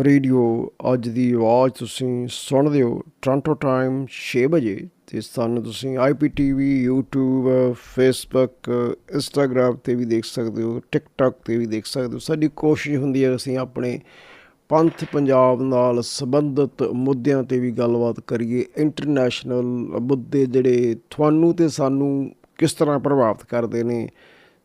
Radio, ਅੱਜ ਦੀ ਆਵਾਜ਼ ਤੁਸੀਂ ਸੁਣਦੇ ਹੋ ਟੋਰਾਂਟੋ ਟਾਈਮ 6 ਵਜੇ ਤੇ ਸਾਨੂੰ ਤੁਸੀਂ IPTV YouTube, Facebook, Instagram ਤੇ ਵੀ ਦੇਖ ਸਕਦੇ ਹੋ, TikTok ਤੇ ਵੀ ਦੇਖ ਸਕਦੇ ਹੋ। ਸਾਡੀ ਕੋਸ਼ਿਸ਼ ਹੁੰਦੀ ਹੈ ਅਸੀਂ ਆਪਣੇ ਪੰਥ ਪੰਜਾਬ ਨਾਲ ਸੰਬੰਧਿਤ ਮੁੱਦਿਆਂ ਤੇ ਵੀ ਗੱਲਬਾਤ ਕਰੀਏ। ਇੰਟਰਨੈਸ਼ਨਲ ਮੁੱਦੇ ਜਿਹੜੇ ਤੁਹਾਨੂੰ ਤੇ ਸਾਨੂੰ ਕਿਸ ਤਰ੍ਹਾਂ ਪ੍ਰਭਾਵਿਤ ਕਰਦੇ ਨੇ?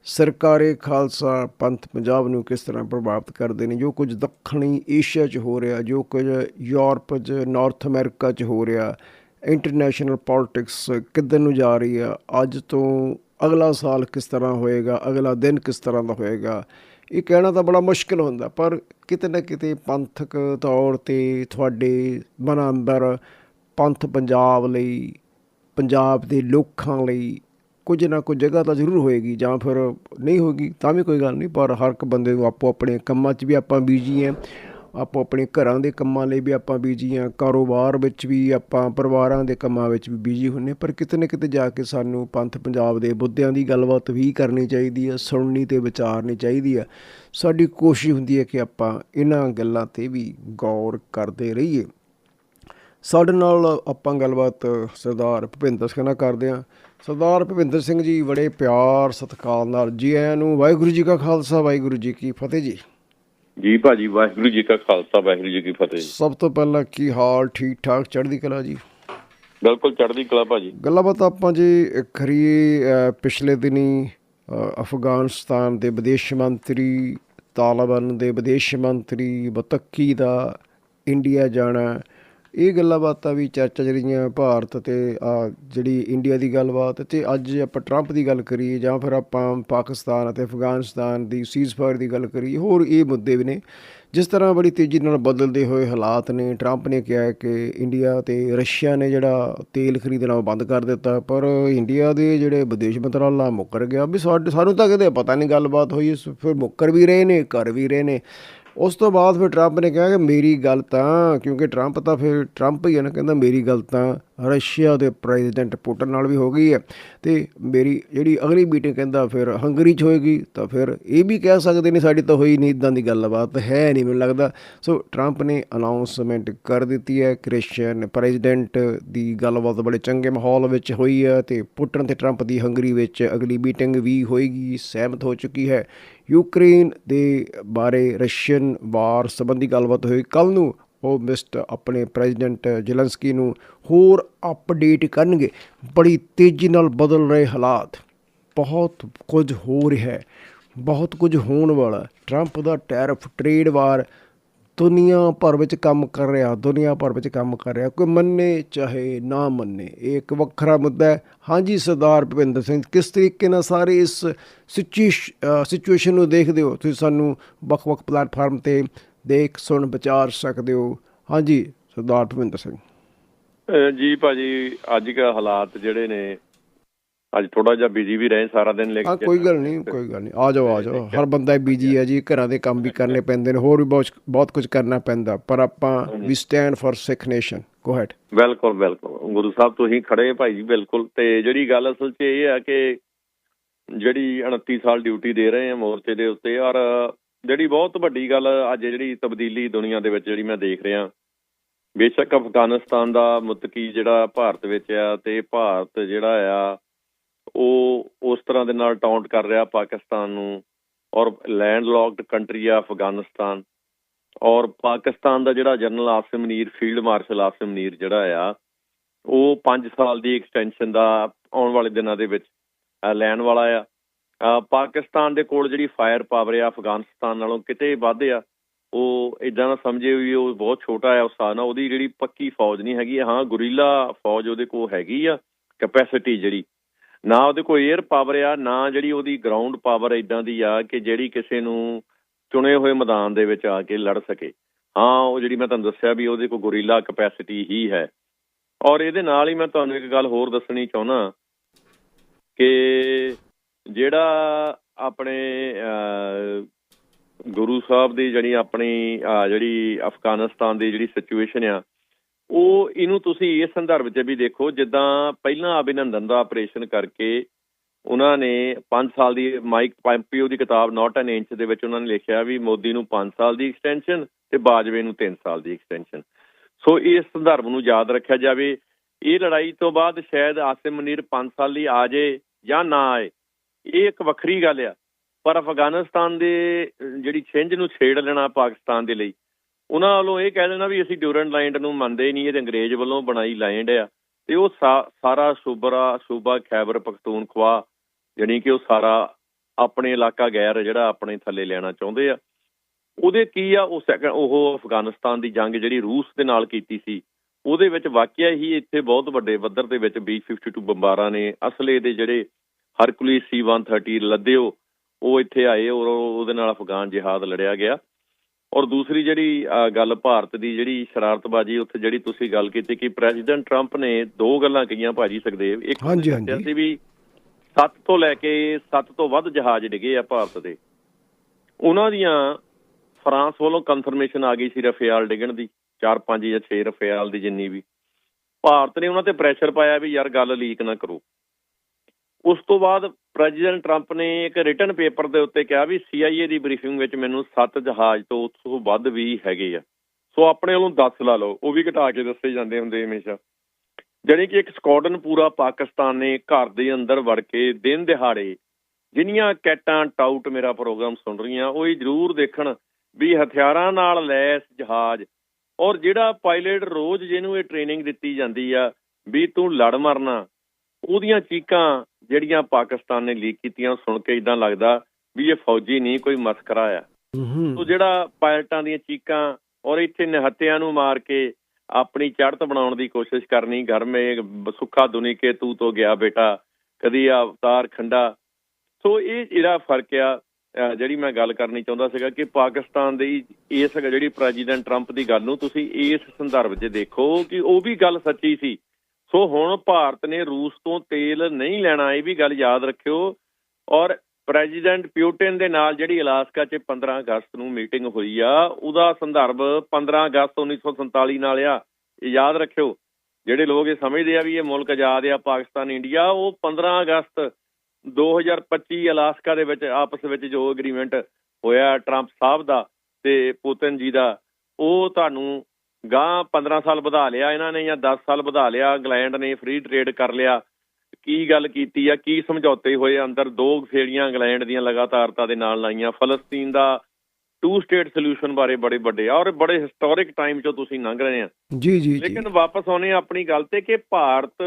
ਸਰਕਾਰੇ ਖਾਲਸਾ ਪੰਥ ਪੰਜਾਬ ਨੂੰ ਕਿਸ ਤਰ੍ਹਾਂ ਪ੍ਰਭਾਵਿਤ ਕਰਦੇ ਨੇ? ਜੋ ਕੁਝ ਦੱਖਣੀ ਏਸ਼ੀਆ 'ਚ ਹੋ ਰਿਹਾ, ਜੋ ਕੁਝ ਯੂਰਪ 'ਚ, ਨਾਰਥ ਅਮਰੀਕਾ 'ਚ ਹੋ ਰਿਹਾ, ਇੰਟਰਨੈਸ਼ਨਲ ਪੋਲਿਟਿਕਸ ਕਿੱਧਰ ਨੂੰ ਜਾ ਰਹੀ ਆ? ਅੱਜ ਤੋਂ ਅਗਲਾ ਸਾਲ ਕਿਸ ਤਰ੍ਹਾਂ ਹੋਏਗਾ? ਅਗਲਾ ਦਿਨ ਕਿਸ ਤਰ੍ਹਾਂ ਦਾ ਹੋਏਗਾ? ਇਹ ਕਹਿਣਾ ਤਾਂ ਬੜਾ ਮੁਸ਼ਕਲ ਹੁੰਦਾ, ਪਰ ਕਿਤੇ ਨਾ ਕਿਤੇ ਪੰਥਕ ਤੌਰ ਤੇ ਤੁਹਾਡੇ ਮਨ ਅੰਦਰ ਪੰਥ ਪੰਜਾਬ ਲਈ, ਪੰਜਾਬ ਦੇ ਲੋਕਾਂ ਲਈ ਕੁਝ ਨਾ ਕੁਝ ਜਗ੍ਹਾ ਤਾਂ ਜ਼ਰੂਰ ਹੋਏਗੀ, ਜਾਂ ਫਿਰ ਨਹੀਂ ਹੋਏਗੀ, ਤਾਂ ਵੀ ਕੋਈ ਗੱਲ ਨਹੀਂ, ਪਰ ਹਰ ਇੱਕ ਬੰਦੇ ਨੂੰ ਆਪੋ ਆਪਣੇ ਕੰਮਾਂ 'ਚ ਵੀ ਆਪਾਂ ਬੀਜੀ ਹਾਂ ਆਪੋ ਆਪਣੇ ਘਰਾਂ ਦੇ ਕੰਮਾਂ ਲਈ ਵੀ ਆਪਾਂ ਬੀਜੀ ਹਾਂ ਕਾਰੋਬਾਰ ਵਿੱਚ ਵੀ ਆਪਾਂ, ਪਰਿਵਾਰਾਂ ਦੇ ਕੰਮਾਂ ਵਿੱਚ ਵੀ ਬੀਜੀ ਹੁੰਨੇ ਪਰ ਕਿਤੇ ਨਾ ਕਿਤੇ ਜਾ ਕੇ ਸਾਨੂੰ ਪੰਥ ਪੰਜਾਬ ਦੇ ਮੁੱਦਿਆਂ ਦੀ ਗੱਲਬਾਤ ਵੀ ਕਰਨੀ ਚਾਹੀਦੀ ਹੈ, ਸੁਣਨੀ ਤੇ ਵਿਚਾਰਨੀ ਚਾਹੀਦੀ ਆ ਸਾਡੀ ਕੋਸ਼ਿਸ਼ ਹੁੰਦੀ ਹੈ ਕਿ ਆਪਾਂ ਇਹਨਾਂ ਗੱਲਾਂ ਤੇ ਵੀ ਗੌਰ ਕਰਦੇ ਰਹੀਏ। ਸਾਡੇ ਨਾਲ ਆਪਾਂ ਗੱਲਬਾਤ ਸਰਦਾਰ ਭੁਪਿੰਦਰ ਸਿੰਘ ਨਾਲ ਕਰਦੇ ਹਾਂ। ਸਰਦਾਰ ਭੁਪਿੰਦਰ ਸਿੰਘ ਜੀ ਬੜੇ ਪਿਆਰ ਸਤਿਕਾਰ ਨਾਲ ਜੀ ਆਇਆਂ ਨੂੰ ਵਾਹਿਗੁਰੂ ਜੀ ਕਾ ਖਾਲਸਾ ਵਾਹਿਗੁਰੂ ਜੀ ਕੀ ਫਤਿਹ ਜੀ। ਜੀ ਭਾਜੀ ਵਾਹਿਗੁਰੂ ਜੀ ਕਾ ਖਾਲਸਾ ਵਾਹਿਗੁਰੂ ਜੀ ਕੀ ਫਤਿਹ ਸਭ ਤੋਂ ਪਹਿਲਾਂ ਕੀ ਹਾਲ ਠੀਕ ਠਾਕ ਚੜ੍ਹਦੀ ਕਲਾ ਜੀ? ਬਿਲਕੁਲ ਚੜ੍ਹਦੀ ਕਲਾ ਭਾਜੀ। ਗੱਲਾਂ ਬਾਤਾਂ ਆਪਾਂ ਜੀ ਅ, ਪਿਛਲੇ ਦਿਨੀ ਅਫਗਾਨਿਸਤਾਨ ਦੇ ਵਿਦੇਸ਼ ਮੰਤਰੀ ਤਾਲਿਬਾਨ ਦੇ ਵਿਦੇਸ਼ ਮੰਤਰੀ ਬਤੱਕੀ ਦਾ ਇੰਡੀਆ ਜਾਣਾ ਇਹ ਗੱਲਾਂ ਬਾਤਾਂ ਵੀ ਚਰਚਾ ਜਿਹੜੀਆਂ ਭਾਰਤ ਤੇ ਆ ਜਿਹੜੀ ਇੰਡੀਆ ਦੀ ਗੱਲਬਾਤ ਤੇ ਅੱਜ ਆਪਾਂ ਟਰੰਪ ਦੀ ਗੱਲ ਕਰੀਏ ਜਾਂ ਫਿਰ ਆਪਾਂ ਪਾਕਿਸਤਾਨ ਅਤੇ ਅਫਗਾਨਿਸਤਾਨ ਦੀ ਸੀਜ਼ਫਾਇਰ ਦੀ ਗੱਲ ਕਰੀਏ, ਹੋਰ ਇਹ ਮੁੱਦੇ ਵੀ ਨੇ। ਜਿਸ ਤਰ੍ਹਾਂ ਬੜੀ ਤੇਜ਼ੀ ਨਾਲ ਬਦਲਦੇ ਹੋਏ ਹਾਲਾਤ ਨੇ ਟਰੰਪ ਨੇ ਕਿਹਾ ਕਿ ਇੰਡੀਆ ਤੇ ਰਸ਼ੀਆ ਨੇ ਜਿਹੜਾ ਤੇਲ ਖਰੀਦਣਾ ਉਹ ਬੰਦ ਕਰ ਦਿੱਤਾ, ਪਰ ਇੰਡੀਆ ਦੇ ਜਿਹੜੇ ਵਿਦੇਸ਼ ਮੰਤਰਾਲਾ ਮੁੱਕਰ ਗਿਆ। ਵੀ ਸਾਡੇ, ਸਾਨੂੰ ਤਾਂ ਕਦੇ ਪਤਾ ਨਹੀਂ ਗੱਲਬਾਤ ਹੋਈ ਫਿਰ ਮੁੱਕਰ ਵੀ ਰਹੇ ਨੇ, ਕਰ ਵੀ ਰਹੇ ਨੇ। ਉਸ ਤੋਂ ਬਾਅਦ ਫਿਰ ਟਰੰਪ ਨੇ ਕਿਹਾ ਕਿ ਮੇਰੀ ਗੱਲ ਤਾਂ, ਕਿਉਂਕਿ ਟਰੰਪ ਤਾਂ ਫਿਰ ਟਰੰਪ ਹੀ ਹੈ ਨਾ, ਕਹਿੰਦਾ ਮੇਰੀ ਗੱਲ ਤਾਂ ਰਸ਼ੀਆ ਦੇ ਪ੍ਰੈਜ਼ੀਡੈਂਟ ਪੁਟਨ ਨਾਲ ਵੀ ਹੋ ਗਈ ਹੈ। ਤੇ ਮੇਰੀ ਜਿਹੜੀ ਅਗਲੀ ਮੀਟਿੰਗ ਕਹਿੰਦਾ ਫਿਰ ਹੰਗਰੀ 'ਚ ਹੋਏਗੀ, ਤਾਂ ਫਿਰ ਇਹ ਵੀ ਕਹਿ ਸਕਦੇ ਨੇ ਸਾਡੀ ਤਾਂ ਹੋਈ ਨਹੀਂ, ਇਦਾਂ ਦੀ ਗੱਲਬਾਤ ਹੈ ਨਹੀਂ ਮੈਨੂੰ ਲੱਗਦਾ। ਸੋ ਟਰੰਪ ਨੇ ਅਨਾਉਂਸਮੈਂਟ ਕਰ ਦਿੱਤੀ ਹੈ ਕ੍ਰਿਸਚੀਅਨ ਪ੍ਰੈਜ਼ੀਡੈਂਟ ਦੀ ਗੱਲਬਾਤ ਬੜੇ ਚੰਗੇ ਮਾਹੌਲ ਵਿੱਚ ਹੋਈ ਹੈ ਤੇ ਪੁਟਨ ਤੇ ਟਰੰਪ ਦੀ ਹੰਗਰੀ ਵਿੱਚ ਅਗਲੀ ਮੀਟਿੰਗ ਵੀ ਹੋਏਗੀ, ਸਹਿਮਤ ਹੋ ਚੁੱਕੀ ਹੈ। ਯੂਕਰੇਨ ਦੇ ਬਾਰੇ ਰਸ਼ੀਅਨ ਵਾਰ ਸੰਬੰਧੀ ਗੱਲਬਾਤ ਹੋਈ ਕੱਲ ਨੂੰ। ਉਹ ਮਿਸਟਰ ਆਪਣੇ ਪ੍ਰੈਜ਼ੀਡੈਂਟ ਜ਼ੈਲੈਂਸਕੀ ਨੂੰ ਹੋਰ ਅਪਡੇਟ ਕਰਨਗੇ। ਬੜੀ ਤੇਜ਼ੀ ਨਾਲ ਬਦਲ ਰਹੇ ਹਾਲਾਤ। ਬਹੁਤ ਕੁਝ ਹੋ ਰਿਹਾ ਹੈ। ਬਹੁਤ ਕੁਝ ਹੋਣ ਵਾਲਾ ਟਰੰਪ ਦਾ ਟੈਰਫ ਟ੍ਰੇਡ ਵਾਰ ਦੁਨੀਆ ਭਰ ਵਿੱਚ ਕੰਮ ਕਰ ਰਿਹਾ, ਦੁਨੀਆ ਭਰ ਵਿੱਚ ਕੰਮ ਕਰ ਰਿਹਾ। ਕੋਈ ਮੰਨੇ ਚਾਹੇ ਨਾ ਮੰਨੇ। ਇਹ ਇੱਕ ਵੱਖਰਾ ਮੁੱਦਾ ਹੈ। ਹਾਂਜੀ, ਸਰਦਾਰ ਭੁਪਿੰਦਰ ਸਿੰਘ, ਕਿਸ ਤਰੀਕੇ ਨਾਲ ਸਾਰੇ ਇਸ ਸਿਚੁਏਸ਼ਨ ਨੂੰ ਦੇਖਦੇ ਹੋ? ਤੁਸੀਂ ਸਾਨੂੰ ਵੱਖ-ਵੱਖ ਪਲੇਟਫਾਰਮ ਤੇ ਦੇਖ ਸੁਣ ਵਿਚਾਰ ਸਕਦੇ ਹੋ। ਹਾਂਜੀ ਸਰਦਾਰ ਭੁਪਿੰਦਰ ਸਿੰਘ। ਜੀ ਭਾਜੀ ਅੱਜ ਕਾ ਹਾਲਾਤ ਜਿਹੜੇ ਨੇ ਅੱਜ ਥੋੜਾ ਜਿਹਾ ਬਿਜ਼ੀ ਵੀ ਰਹੇ ਸਾਰਾ ਦਿਨ ਲੈ ਹਾਂ ਕੋਈ ਗੱਲ ਨਹੀਂ ਕੋਈ ਗੱਲ ਨਹੀਂ। ਆ ਜਾਓ ਆ ਜਾਓ। ਹਰ ਬੰਦਾ ਬਿਜ਼ੀ ਹੈ ਜੀ ਘਰਾਂ ਦੇ ਕੰਮ ਵੀ ਕਰਨੇ ਪੈਂਦੇ ਨੇ ਹੋਰ ਵੀ ਬਹੁਤ ਬਹੁਤ ਕੁਝ ਕਰਨਾ ਪੈਂਦਾ। ਪਰ ਆਪਾਂ ਵੀ stand for Sikh nation go ahead ਬਿਲਕੁਲ ਬਿਲਕੁਲ। ਗੁਰੂ ਸਾਹਿਬ ਤੁਸੀਂ ਖੜੇ ਭਾਈ ਜੀ ਬਿਲਕੁਲ। ਤੇ ਜਿਹੜੀ ਗੱਲ ਅਸਲ 'ਚ ਇਹ ਆ ਕਿ ਜਿਹੜੀ 29 ਸਾਲ ਡਿਊਟੀ ਦੇ ਰਹੇ ਆ ਮੋਰਚੇ ਦੇ ਉੱਤੇ ਔਰ ਜਿਹੜੀ ਬਹੁਤ ਵੱਡੀ ਗੱਲ ਅੱਜ ਜਿਹੜੀ ਤਬਦੀਲੀ ਦੁਨੀਆ ਦੇ ਵਿੱਚ ਜਿਹੜੀ ਮੈਂ ਦੇਖ ਰਿਹਾ, ਬੇਸ਼ੱਕ ਅਫਗਾਨਿਸਤਾਨ ਦਾ ਮੁਤਕੀ ਜਿਹੜਾ ਭਾਰਤ ਵਿੱਚ ਆ ਤੇ ਭਾਰਤ ਜਿਹੜਾ ਆ, ਉਹ ਉਸ ਤਰ੍ਹਾਂ ਦੇ ਨਾਲ ਟਾਉਂਟ ਕਰ ਰਿਹਾ ਪਾਕਿਸਤਾਨ ਨੂੰ ਔਰ ਲੈਂਡ ਲੌਕਡ ਕੰਟਰੀ ਆ ਅਫਗਾਨਿਸਤਾਨ ਔਰ ਪਾਕਿਸਤਾਨ ਦਾ ਜਿਹੜਾ general Asim ਨੀਰ, field marshal Asim ਨੀਰ ਜਿਹੜਾ ਆ, ਉਹ 5 ਸਾਲ ਦੀ ਐਕਸਟੈਂਸ਼ਨ ਦਾ ਆਉਣ ਵਾਲੇ ਦਿਨਾਂ ਦੇ ਵਿੱਚ ਲੈਣ ਵਾਲਾ ਆ। ਪਾਕਿਸਤਾਨ ਦੇ ਕੋਲ ਜਿਹੜੀ ਫਾਇਰ ਪਾਵਰ ਆ ਅਫਗਾਨਿਸਤਾਨ ਨਾਲੋਂ ਕਿਤੇ ਵੱਧ ਆ, ਉਹ ਇਦਾਂ ਨਾ ਸਮਝੇ ਵੀ ਉਹ ਬਹੁਤ ਛੋਟਾ ਆ, ਉਸ ਨਾਲ ਉਹਦੀ ਜਿਹੜੀ ਪੱਕੀ ਫੌਜ ਨਹੀਂ ਹੈਗੀ, ਹਾਂ ਗੁਰੀਲਾ ਫੌਜ ਉਹਦੇ ਕੋਲ ਹੈਗੀ ਆ ਕੈਪੈਸਿਟੀ ਜਿਹੜੀ, ਨਾ ਉਹਦੇ ਕੋਲ 에ਅਰ ਪਾਵਰ ਆ, ਨਾ ਜਿਹੜੀ ਉਹਦੀ ਗਰਾਊਂਡ ਪਾਵਰ ਇਦਾਂ ਦੀ ਆ ਕਿ ਜਿਹੜੀ ਕਿਸੇ ਨੂੰ ਚੁਣੇ ਹੋਏ ਮੈਦਾਨ ਦੇ ਵਿੱਚ ਆ ਕੇ ਲੜ ਸਕੇ। ਹਾਂ, ਉਹ ਜਿਹੜੀ ਮੈਂ ਤੁਹਾਨੂੰ ਦੱਸਿਆ ਵੀ ਉਹਦੇ ਕੋਲ ਗੁਰੀਲਾ ਕੈਪੈਸਿਟੀ ਹੀ ਹੈ। ਔਰ ਇਹਦੇ ਨਾਲ ਹੀ ਮੈਂ ਤੁਹਾਨੂੰ ਇੱਕ ਗੱਲ ਹੋਰ ਦੱਸਣੀ ਚਾਹੁੰਦਾ ਕਿ ਜਿਹੜਾ ਆਪਣੇ ਅਹ, ਗੁਰੂ ਸਾਹਿਬ ਦੀ ਜਿਹੜੀ ਆਪਣੀ ਜਿਹੜੀ ਅਫਗਾਨਿਸਤਾਨ ਦੀ ਜਿਹੜੀ ਸਿਚੁਏਸ਼ਨ ਆ ਉਹ ਇਹਨੂੰ ਤੁਸੀਂ ਇਸ ਸੰਦਰਭ 'ਚ ਵੀ ਦੇਖੋ ਜਿੱਦਾਂ ਪਹਿਲਾਂ ਅਭਿਨੰਦਨ ਦਾ ਆਪਰੇਸ਼ਨ ਕਰਕੇ ਉਹਨਾਂ ਨੇ 5 ਸਾਲ ਦੀ ਮਾਈਕ ਪੈਂਪੀਓ ਦੀ ਕਿਤਾਬ ਨਾਟ ਐਨ ਇੰਚ ਦੇ ਵਿੱਚ ਉਹਨਾਂ ਨੇ ਲਿਖਿਆ ਵੀ ਮੋਦੀ ਨੂੰ 5 ਸਾਲ ਦੀ ਐਕਸਟੈਂਸ਼ਨ ਤੇ ਬਾਜਵੇ ਨੂੰ 3 ਸਾਲ ਦੀ ਐਕਸਟੈਂਸ਼ਨ ਸੋ ਇਸ ਸੰਦਰਭ ਨੂੰ ਯਾਦ ਰੱਖਿਆ ਜਾਵੇ। ਇਹ ਲੜਾਈ ਤੋਂ ਬਾਅਦ ਸ਼ਾਇਦ ਆਸਿਮ ਮਨੀਰ 5 ਸਾਲ ਲਈ ਆ ਜੇ ਜਾਂ ਨਾ ਆਏ ਇਹ ਇੱਕ ਵੱਖਰੀ ਗੱਲ ਆ। ਪਰ ਅਫਗਾਨਿਸਤਾਨ ਦੇ ਜਿਹੜੀ ਛਿੰਝ ਨੂੰ ਛੇੜ ਲੈਣਾ ਪਾਕਿਸਤਾਨ ਦੇ ਲਈ, ਉਹਨਾਂ ਵੱਲੋਂ ਇਹ ਕਹਿ ਦੇਣਾ ਵੀ ਅਸੀਂ ਡਿਊਰਨ ਲੈਂਡ ਨੂੰ ਮੰਨਦੇ ਹੀ ਨਹੀਂ, ਇਹ ਅੰਗਰੇਜ਼ ਵੱਲੋਂ ਬਣਾਈ ਲੈਂਡ ਆ। ਤੇ ਉਹ ਸਾਰਾ ਸੂਬਰਾ, ਸੂਬਾ ਖੈਬਰ, ਪਖਤੂਨਖਵਾ, ਜਾਣੀ ਕਿ ਉਹ ਸਾਰਾ ਆਪਣੇ ਇਲਾਕਾ ਗੈਰ ਜਿਹੜਾ ਆਪਣੇ ਥੱਲੇ ਲੈਣਾ ਚਾਹੁੰਦੇ ਆ। ਉਹਦੇ ਕੀ ਆ, ਉਹ ਉਹ ਅਫਗਾਨਿਸਤਾਨ ਦੀ ਜੰਗ ਜਿਹੜੀ ਰੂਸ ਦੇ ਨਾਲ ਕੀਤੀ ਸੀ, ਉਹਦੇ ਵਿੱਚ ਵਾਕਿਆ ਹੀ ਇੱਥੇ ਬਹੁਤ ਵੱਡੇ ਪੱਧਰ ਦੇ ਵਿੱਚ B52 ਬੰਬਾਰਾਂ ਨੇ ਅਸਲੇ ਦੇ ਜਿਹੜੇ ਹਰਕੁਲਿਸ C130 ਲੱਦਿਓ ਉਹ ਇੱਥੇ ਆਏ ਔਰ ਉਹ- ਉਹਦੇ ਨਾਲ ਅਫਗਾਨ ਜਿਹਾਦ ਲੜਿਆ ਗਿਆ। ਔਰ ਦੂਸਰੀ ਜਿਹੜੀ ਗੱਲ ਭਾਰਤ ਦੀ ਜਿਹੜੀ ਸ਼ਰਾਰਤਬਾਜ਼ੀ ਉੱਥੇ ਜਿਹੜੀ ਤੁਸੀਂ ਗੱਲ ਕੀਤੀ ਕਿ ਪ੍ਰੈਜ਼ੀਡੈਂਟ ਟਰੰਪ ਨੇ ਦੋ ਗੱਲਾਂ ਕਹੀਆਂ ਭਾਜੀ ਸੁਖਦੇਵ। ਇੱਕ ਹਾਂਜੀ, ਵੀ 7 ਤੋਂ ਲੈ ਕੇ 7 ਤੋਂ ਵੱਧ ਜਹਾਜ਼ ਡਿੱਗੇ ਆ ਭਾਰਤ ਦੇ। ਉਹਨਾਂ ਦੀਆਂ ਫਰਾਂਸ ਵੱਲੋਂ ਕਨਫਰਮੇਸ਼ਨ ਆ ਗਈ ਸੀ ਰਫੇਲ ਡਿੱਗਣ ਦੀ 4 5 ਜਾਂ 6 ਰਫੇਲ ਦੀ ਜਿੰਨੀ ਵੀ। ਭਾਰਤ ਨੇ ਉਹਨਾਂ ਤੇ ਪ੍ਰੈਸ਼ਰ ਪਾਇਆ ਵੀ ਯਾਰ ਗੱਲ ਲੀਕ ਨਾ ਕਰੋ। ਉਸ ਤੋਂ ਬਾਅਦ ਪ੍ਰੈਜ਼ੀਡੈਂਟ ਟਰੰਪ ਨੇ ਇੱਕ ਰਿਟਨ ਪੇਪਰ ਦੇ ਉੱਤੇ ਕਿਹਾ ਵੀ CIA ਦੀ ਬਰੀਫਿੰਗ ਵਿੱਚ ਮੈਨੂੰ 7 ਜਹਾਜ਼ ਤੋਂ ਉਸ ਤੋਂ ਵੱਧ ਵੀ ਹੈਗੇ ਆ। ਸੋ ਆਪਣੇ ਵੱਲੋਂ 10 ਲਾ ਲਓ, ਉਹ ਵੀ ਘਟਾ ਕੇ ਦੱਸੇ ਜਾਂਦੇ ਹੁੰਦੇ ਹਮੇਸ਼ਾ। ਜਾਣੀ ਕਿ ਇੱਕ ਸਕੁਆਡਨ ਪੂਰਾ ਪਾਕਿਸਤਾਨ ਨੇ ਘਰ ਦੇ ਅੰਦਰ ਵੜ ਕੇ ਦਿਨ ਦਿਹਾੜੇ ਜਿੰਨੀਆਂ ਕੈਟਾਂ ਟਾਊਟ ਮੇਰਾ ਪ੍ਰੋਗਰਾਮ ਸੁਣ ਰਹੀਆਂ, ਉਹ ਇਹ ਜ਼ਰੂਰ ਦੇਖਣ ਵੀ ਹਥਿਆਰਾਂ ਨਾਲ ਲੈਸ ਜਹਾਜ਼ ਔਰ ਜਿਹੜਾ ਪਾਇਲਟ ਰੋਜ਼ ਜਿਹਨੂੰ ਇਹ ਟ੍ਰੇਨਿੰਗ ਦਿੱਤੀ ਜਾਂਦੀ ਆ ਵੀ ਤੂੰ ਲੜ ਮਰਨਾ, ਉਹਦੀਆਂ ਚੀਕਾਂ ਜਿਹੜੀਆਂ ਪਾਕਿਸਤਾਨ ਨੇ ਲੀਕ ਕੀਤੀਆਂ ਸੁਣ ਕੇ ਇਦਾਂ ਲੱਗਦਾ ਵੀ ਇਹ ਫੌਜੀ ਨਹੀਂ ਕੋਈ ਮਸਕਰਾ ਆ। ਸੋ ਜਿਹੜਾ ਪਾਇਲਟਾਂ ਦੀਆਂ ਚੀਕਾਂ ਔਰ ਇੱਥੇ ਨਿਹੱਤਿਆਂ ਨੂੰ ਮਾਰ ਕੇ ਆਪਣੀ ਚੜ੍ਹਤ ਬਣਾਉਣ ਦੀ ਕੋਸ਼ਿਸ਼ ਕਰਨੀ ਘਰ ਮੇ ਸੁੱਖਾ ਦੁਨੀ ਕੇ ਤੂੰ ਤੋਂ ਗਿਆ ਬੇਟਾ ਕਦੀ ਆ ਅਵਤਾਰ ਖੰਡਾ। ਸੋ ਇਹ ਜਿਹੜਾ ਫ਼ਰਕ ਆ ਜਿਹੜੀ ਮੈਂ ਗੱਲ ਕਰਨੀ ਚਾਹੁੰਦਾ ਸੀਗਾ ਕਿ ਪਾਕਿਸਤਾਨ ਦੀ ਇਸ ਜਿਹੜੀ ਪ੍ਰੈਜ਼ੀਡੈਂਟ ਟਰੰਪ ਦੀ ਗੱਲ ਨੂੰ ਤੁਸੀਂ ਇਸ ਸੰਦਰਭ 'ਚ ਦੇਖੋ ਕਿ ਉਹ ਵੀ ਗੱਲ ਸੱਚੀ ਸੀ ਸੋ ਹੁਣ ਭਾਰਤ ਨੇ ਰੂਸ ਤੋਂ ਤੇਲ ਨਹੀਂ ਲੈਣਾ, ਇਹ ਵੀ ਗੱਲ ਯਾਦ ਰੱਖਿਓ। ਔਰ ਪ੍ਰੈਜ਼ੀਡੈਂਟ ਪਿਊਟਿਨ ਦੇ ਨਾਲ ਜਿਹੜੀ ਅਲਾਸਕਾ 'ਚ 15 ਅਗਸਤ ਨੂੰ ਮੀਟਿੰਗ ਹੋਈ ਆ, ਉਹਦਾ ਸੰਦਰਭ 15 ਅਗਸਤ 1947 ਨਾਲ ਆ। ਇਹ ਯਾਦ ਰੱਖਿਓ, ਜਿਹੜੇ ਲੋਕ ਇਹ ਸਮਝਦੇ ਆ ਵੀ ਇਹ ਮੁਲਕ ਆਜ਼ਾਦ ਆ, ਪਾਕਿਸਤਾਨ, ਇੰਡੀਆ, ਉਹ 15 ਅਗਸਤ 2025 ਅਲਾਸਕਾ ਦੇ ਵਿੱਚ ਆਪਸ ਵਿੱਚ ਜੋ ਐਗਰੀਮੈਂਟ ਹੋਇਆ ਟਰੰਪ ਸਾਹਿਬ ਦਾ ਤੇ ਪੁਤਿਨ ਜੀ ਦਾ, ਉਹ ਤੁਹਾਨੂੰ ਗਾਂ 15 ਸਾਲ ਵਧਾ ਲਿਆ ਇਹਨਾਂ ਨੇ ਜਾਂ 10 ਸਾਲ ਵਧਾ ਲਿਆ ਇੰਗਲੈਂਡ ਨੇ ਫ੍ਰੀ ਟ੍ਰੇਡ ਕਰ ਲਿਆ। ਕੀ ਗੱਲ ਕੀਤੀ ਆ ਕੀ ਸਮਝੌਤੇ ਹੋਏ ਅੰਦਰ ਦੋ ਫੇੜੀਆਂ ਇੰਗਲੈਂਡ ਦੀਆਂ ਲਗਾਤਾਰਤਾ ਦੇ ਨਾਲ ਲਾਈਆਂ। ਫਲਸਤੀਨ ਦਾ ਟੂ ਸਟੇਟ ਸੋਲੂਸ਼ਨ ਬਾਰੇ ਬੜੇ ਵੱਡੇ ਆ ਔਰ ਬੜੇ ਹਿਸਟੋਰਿਕ ਟਾਈਮ 'ਚੋਂ ਤੁਸੀਂ ਲੰਘ ਰਹੇ ਆ। ਜੀ ਜੀ ਲੇਕਿਨ ਵਾਪਸ ਆਉਨੇ ਆਪਣੀ ਗੱਲ ਤੇ ਕਿ ਭਾਰਤ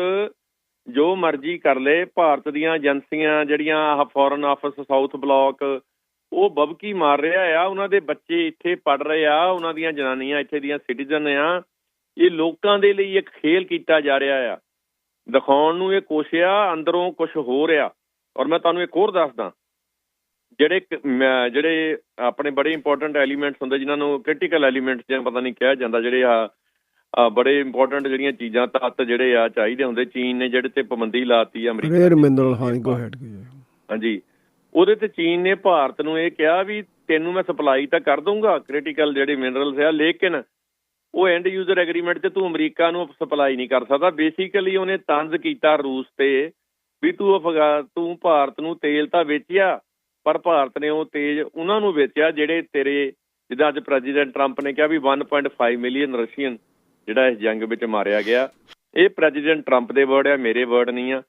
ਜੋ ਮਰਜ਼ੀ ਕਰ ਲੇ ਭਾਰਤ ਦੀਆਂ ਏਜੰਸੀਆਂ ਜਿਹੜੀਆਂ ਆਹ ਫੋਰਨ ਆਫਿਸ ਸਾਊਥ ਬਲਾਕ ਉਹ ਬਬਕੀ ਮਾਰ ਰਿਹਾ ਆ ਉਹਨਾਂ ਦੇ ਬੱਚੇ ਇੱਥੇ ਪੜ ਰਹੇ ਆ ਉਹਨਾਂ ਦੀਆਂ ਜਨਾਨੀਆਂ ਇੱਥੇ ਦੀਆਂ ਸਿਟੀਜ਼ਨ ਆ। ਇਹ ਲੋਕਾਂ ਦੇ ਲਈ ਇੱਕ ਖੇਲ ਕੀਤਾ ਜਾ ਰਿਹਾ ਆ। ਦਿਖਾਉਣ ਨੂੰ ਇਹ ਕੋਸ਼ਿਆ ਅੰਦਰੋਂ ਕੁਝ ਹੋ ਰਿਹਾ ਔਰ ਮੈਂ ਤੁਹਾਨੂੰ ਇੱਕ ਹੋਰ ਦੱਸਦਾ। ਜਿਹੜੇ ਜਿਹੜੇ ਆਪਣੇ ਬੜੇ ਇੰਪੋਰਟੈਂਟ ਐਲੀਮੈਂਟਸ ਹੁੰਦੇ ਜਿਨ੍ਹਾਂ ਨੂੰ ਕ੍ਰਿਟੀਕਲ ਐਲੀਮੈਂਟਸ ਜਾਂ ਪਤਾ ਨਹੀਂ ਕਿਹਾ ਜਾਂਦਾ ਜਿਹੜੇ ਆ ਬੜੇ ਇੰਪੋਰਟੈਂਟ ਜਿਹੜੀਆਂ ਚੀਜ਼ਾਂ ਤੱਤ ਜਿਹੜੇ ਆ ਚਾਹੀਦੇ ਹੁੰਦੇ ਚੀਨ ਨੇ ਜਿਹੜੇ ਤੇ ਪਾਬੰਦੀ ਲਾਤੀ ਅਮਰੀਕਾ ਰੇਅਰ ਨੇ। ਮਿਨਰਲ ਹਾਂ ਗੋ ਹੈਡ ਹਾਂਜੀ। ਉਹਦੇ ਤੇ ਚੀਨ ਨੇ ਭਾਰਤ ਨੂੰ ਇਹ ਕਿਹਾ ਵੀ ਤੈਨੂੰ ਮੈਂ ਸਪਲਾਈ ਤਾਂ ਕਰ ਦੂੰਗਾ ਕ੍ਰਿਟੀਕਲ ਜਿਹੜੇ ਮਿਨਰਲਸ ਆ, ਲੇਕਿਨ ਉਹ ਐਂਡ ਯੂਜ਼ਰ ਐਗਰੀਮੈਂਟ ਤੇ ਤੂੰ ਅਮਰੀਕਾ ਨੂੰ ਸਪਲਾਈ ਨਹੀਂ ਕਰ ਸਕਦਾ। ਬੇਸਿਕਲੀ ਉਹਨੇ ਤੰਜ਼ ਕੀਤਾ ਰੂਸ ਤੇ ਵੀ ਤੂੰ ਅਫਗਾ ਤੂੰ ਭਾਰਤ ਨੂੰ ਤੇਲ ਤਾਂ ਵੇਚਿਆ, ਪਰ ਭਾਰਤ ਨੇ ਉਹ ਤੇਜ ਉਹਨਾਂ ਨੂੰ ਵੇਚਿਆ ਜਿਹੜੇ ਤੇਰੇ, ਜਿੱਦਾਂ ਅੱਜ ਪ੍ਰੈਜ਼ੀਡੈਂਟ ਟਰੰਪ ਨੇ ਕਿਹਾ ਵੀ 1.5 ਮਿਲੀਅਨ ਰਸ਼ੀਅਨ ਜਿਹੜਾ ਇਸ ਜੰਗ ਵਿੱਚ ਮਾਰਿਆ ਗਿਆ। ਇਹ ਪ੍ਰੈਜ਼ੀਡੈਂਟ ਟਰੰਪ ਦੇ ਵਰਡ ਆ, ਮੇਰੇ ਵਰਡ ਨਹੀਂ ਆ।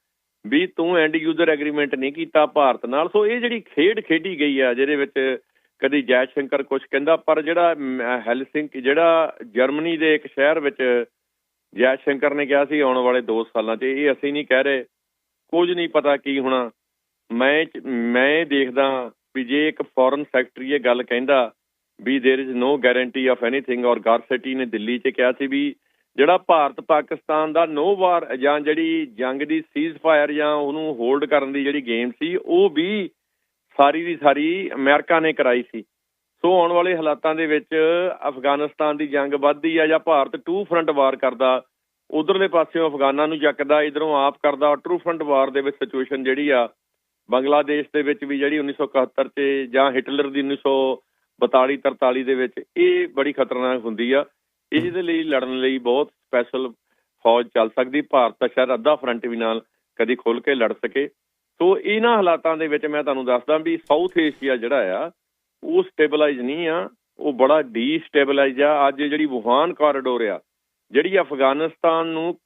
ਵੀ ਤੂੰ ਐਂਡ ਯੂਜ਼ਰ ਐਗਰੀਮੈਂਟ ਨਹੀਂ ਕੀਤਾ ਭਾਰਤ ਨਾਲ ਸੋ ਇਹ ਜਿਹੜੀ ਖੇਡ ਖੇਡੀ ਗਈ ਆ ਜਿਹਦੇ ਵਿੱਚ ਕਦੀ ਜੈ ਸ਼ੰਕਰ ਕੁਝ ਕਹਿੰਦਾ ਪਰ ਜਿਹੜਾ ਮ, ਹੈਲਸਿੰਕ ਜਿਹੜਾ ਜਰਮਨੀ ਦੇ ਇੱਕ ਸ਼ਹਿਰ ਵਿੱਚ ਜੈ ਸ਼ੰਕਰ ਨੇ ਕਿਹਾ ਸੀ ਆਉਣ ਵਾਲੇ 2 ਸਾਲਾਂ 'ਚ ਇਹ ਅਸੀਂ ਨਹੀਂ ਕਹਿ ਰਹੇ ਕੁਝ ਨਹੀਂ ਪਤਾ ਕੀ ਹੋਣਾ ਮੈਂ ਮੈਂ ਇਹ ਦੇਖਦਾ ਵੀ ਜੇ ਇੱਕ ਫੋਰਨ ਸੈਕਟਰੀ ਇਹ ਗੱਲ ਕਹਿੰਦਾ ਵੀ there is no guarantee of anything ਔਰ ਗਾਰਸੈਟੀ ਨੇ ਦਿੱਲੀ 'ਚ ਕਿਹਾ ਸੀ ਵੀ ਜਿਹੜਾ ਭਾਰਤ ਪਾਕਿਸਤਾਨ ਦਾ ਨੋ ਵਾਰ ਜਾਂ ਜਿਹੜੀ ਜੰਗ ਦੀ ਸੀਜ਼ ਫਾਇਰ ਜਾਂ ਉਹਨੂੰ ਹੋਲਡ ਕਰਨ ਦੀ ਜਿਹੜੀ ਗੇਮ ਸੀ, ਉਹ ਵੀ ਸਾਰੀ ਦੀ ਸਾਰੀ ਅਮਰੀਕਾ ਨੇ ਕਰਾਈ ਸੀ। ਸੋ ਆਉਣ ਵਾਲੇ ਹਾਲਾਤਾਂ ਦੇ ਵਿੱਚ ਅਫਗਾਨਿਸਤਾਨ ਦੀ ਜੰਗ ਵੱਧਦੀ ਆ ਜਾਂ ਭਾਰਤ ਟੂ ਫਰੰਟ ਵਾਰ ਕਰਦਾ, ਉਧਰਲੇ ਪਾਸਿਓਂ ਅਫਗਾਨਾਂ ਨੂੰ ਜੱਕਦਾ, ਇਧਰੋਂ ਆਪ ਕਰਦਾ ਟਰੂ ਫਰੰਟ ਵਾਰ ਦੇ ਵਿੱਚ ਸਿਚੁਏਸ਼ਨ ਜਿਹੜੀ ਆ, ਬੰਗਲਾਦੇਸ਼ ਦੇ ਵਿੱਚ ਵੀ ਜਿਹੜੀ 1971 ਚ ਜਾਂ ਹਿਟਲਰ ਦੀ 1942 43 ਦੇ ਵਿੱਚ, ਇਹ ਬੜੀ ਖਤਰਨਾਕ ਹੁੰਦੀ ਆ। ਇਹਦੇ ਲਈ ਲੜਨ ਲਈ ਬਹੁਤ ਸਪੈਸ਼ਲ ਫੌਜ ਚੱਲ ਸਕਦੀ ਭਾਰਤ ਤਾਂ ਸ਼ਾਇਦ ਅੱਧਾ ਫਰੰਟ ਵੀ ਨਾਲ ਕਦੀ ਖੁੱਲ ਕੇ ਲੜ ਸਕੇ ਸੋ ਇਹਨਾਂ ਹਾਲਾਤਾਂ ਦੇ ਵਿੱਚ ਮੈਂ ਤੁਹਾਨੂੰ ਦੱਸਦਾ ਵੀ ਸਾਊਥ ਏਸ਼ੀਆ ਜਿਹੜਾ ਆ ਉਹ ਸਟੇਬਲਾਈਜ਼ ਨਹੀਂ ਆ ਉਹ ਬੜਾ ਡੀਸਟੇਬਲਾਈਜ਼ ਆ ਅੱਜ ਜਿਹੜੀ ਵੁਹਾਨ ਕੋਰੀਡੋਰ ਆ ਜਿਹੜੀ ਅਫਗਾਨਿਸਤਾਨ ਨੂੰ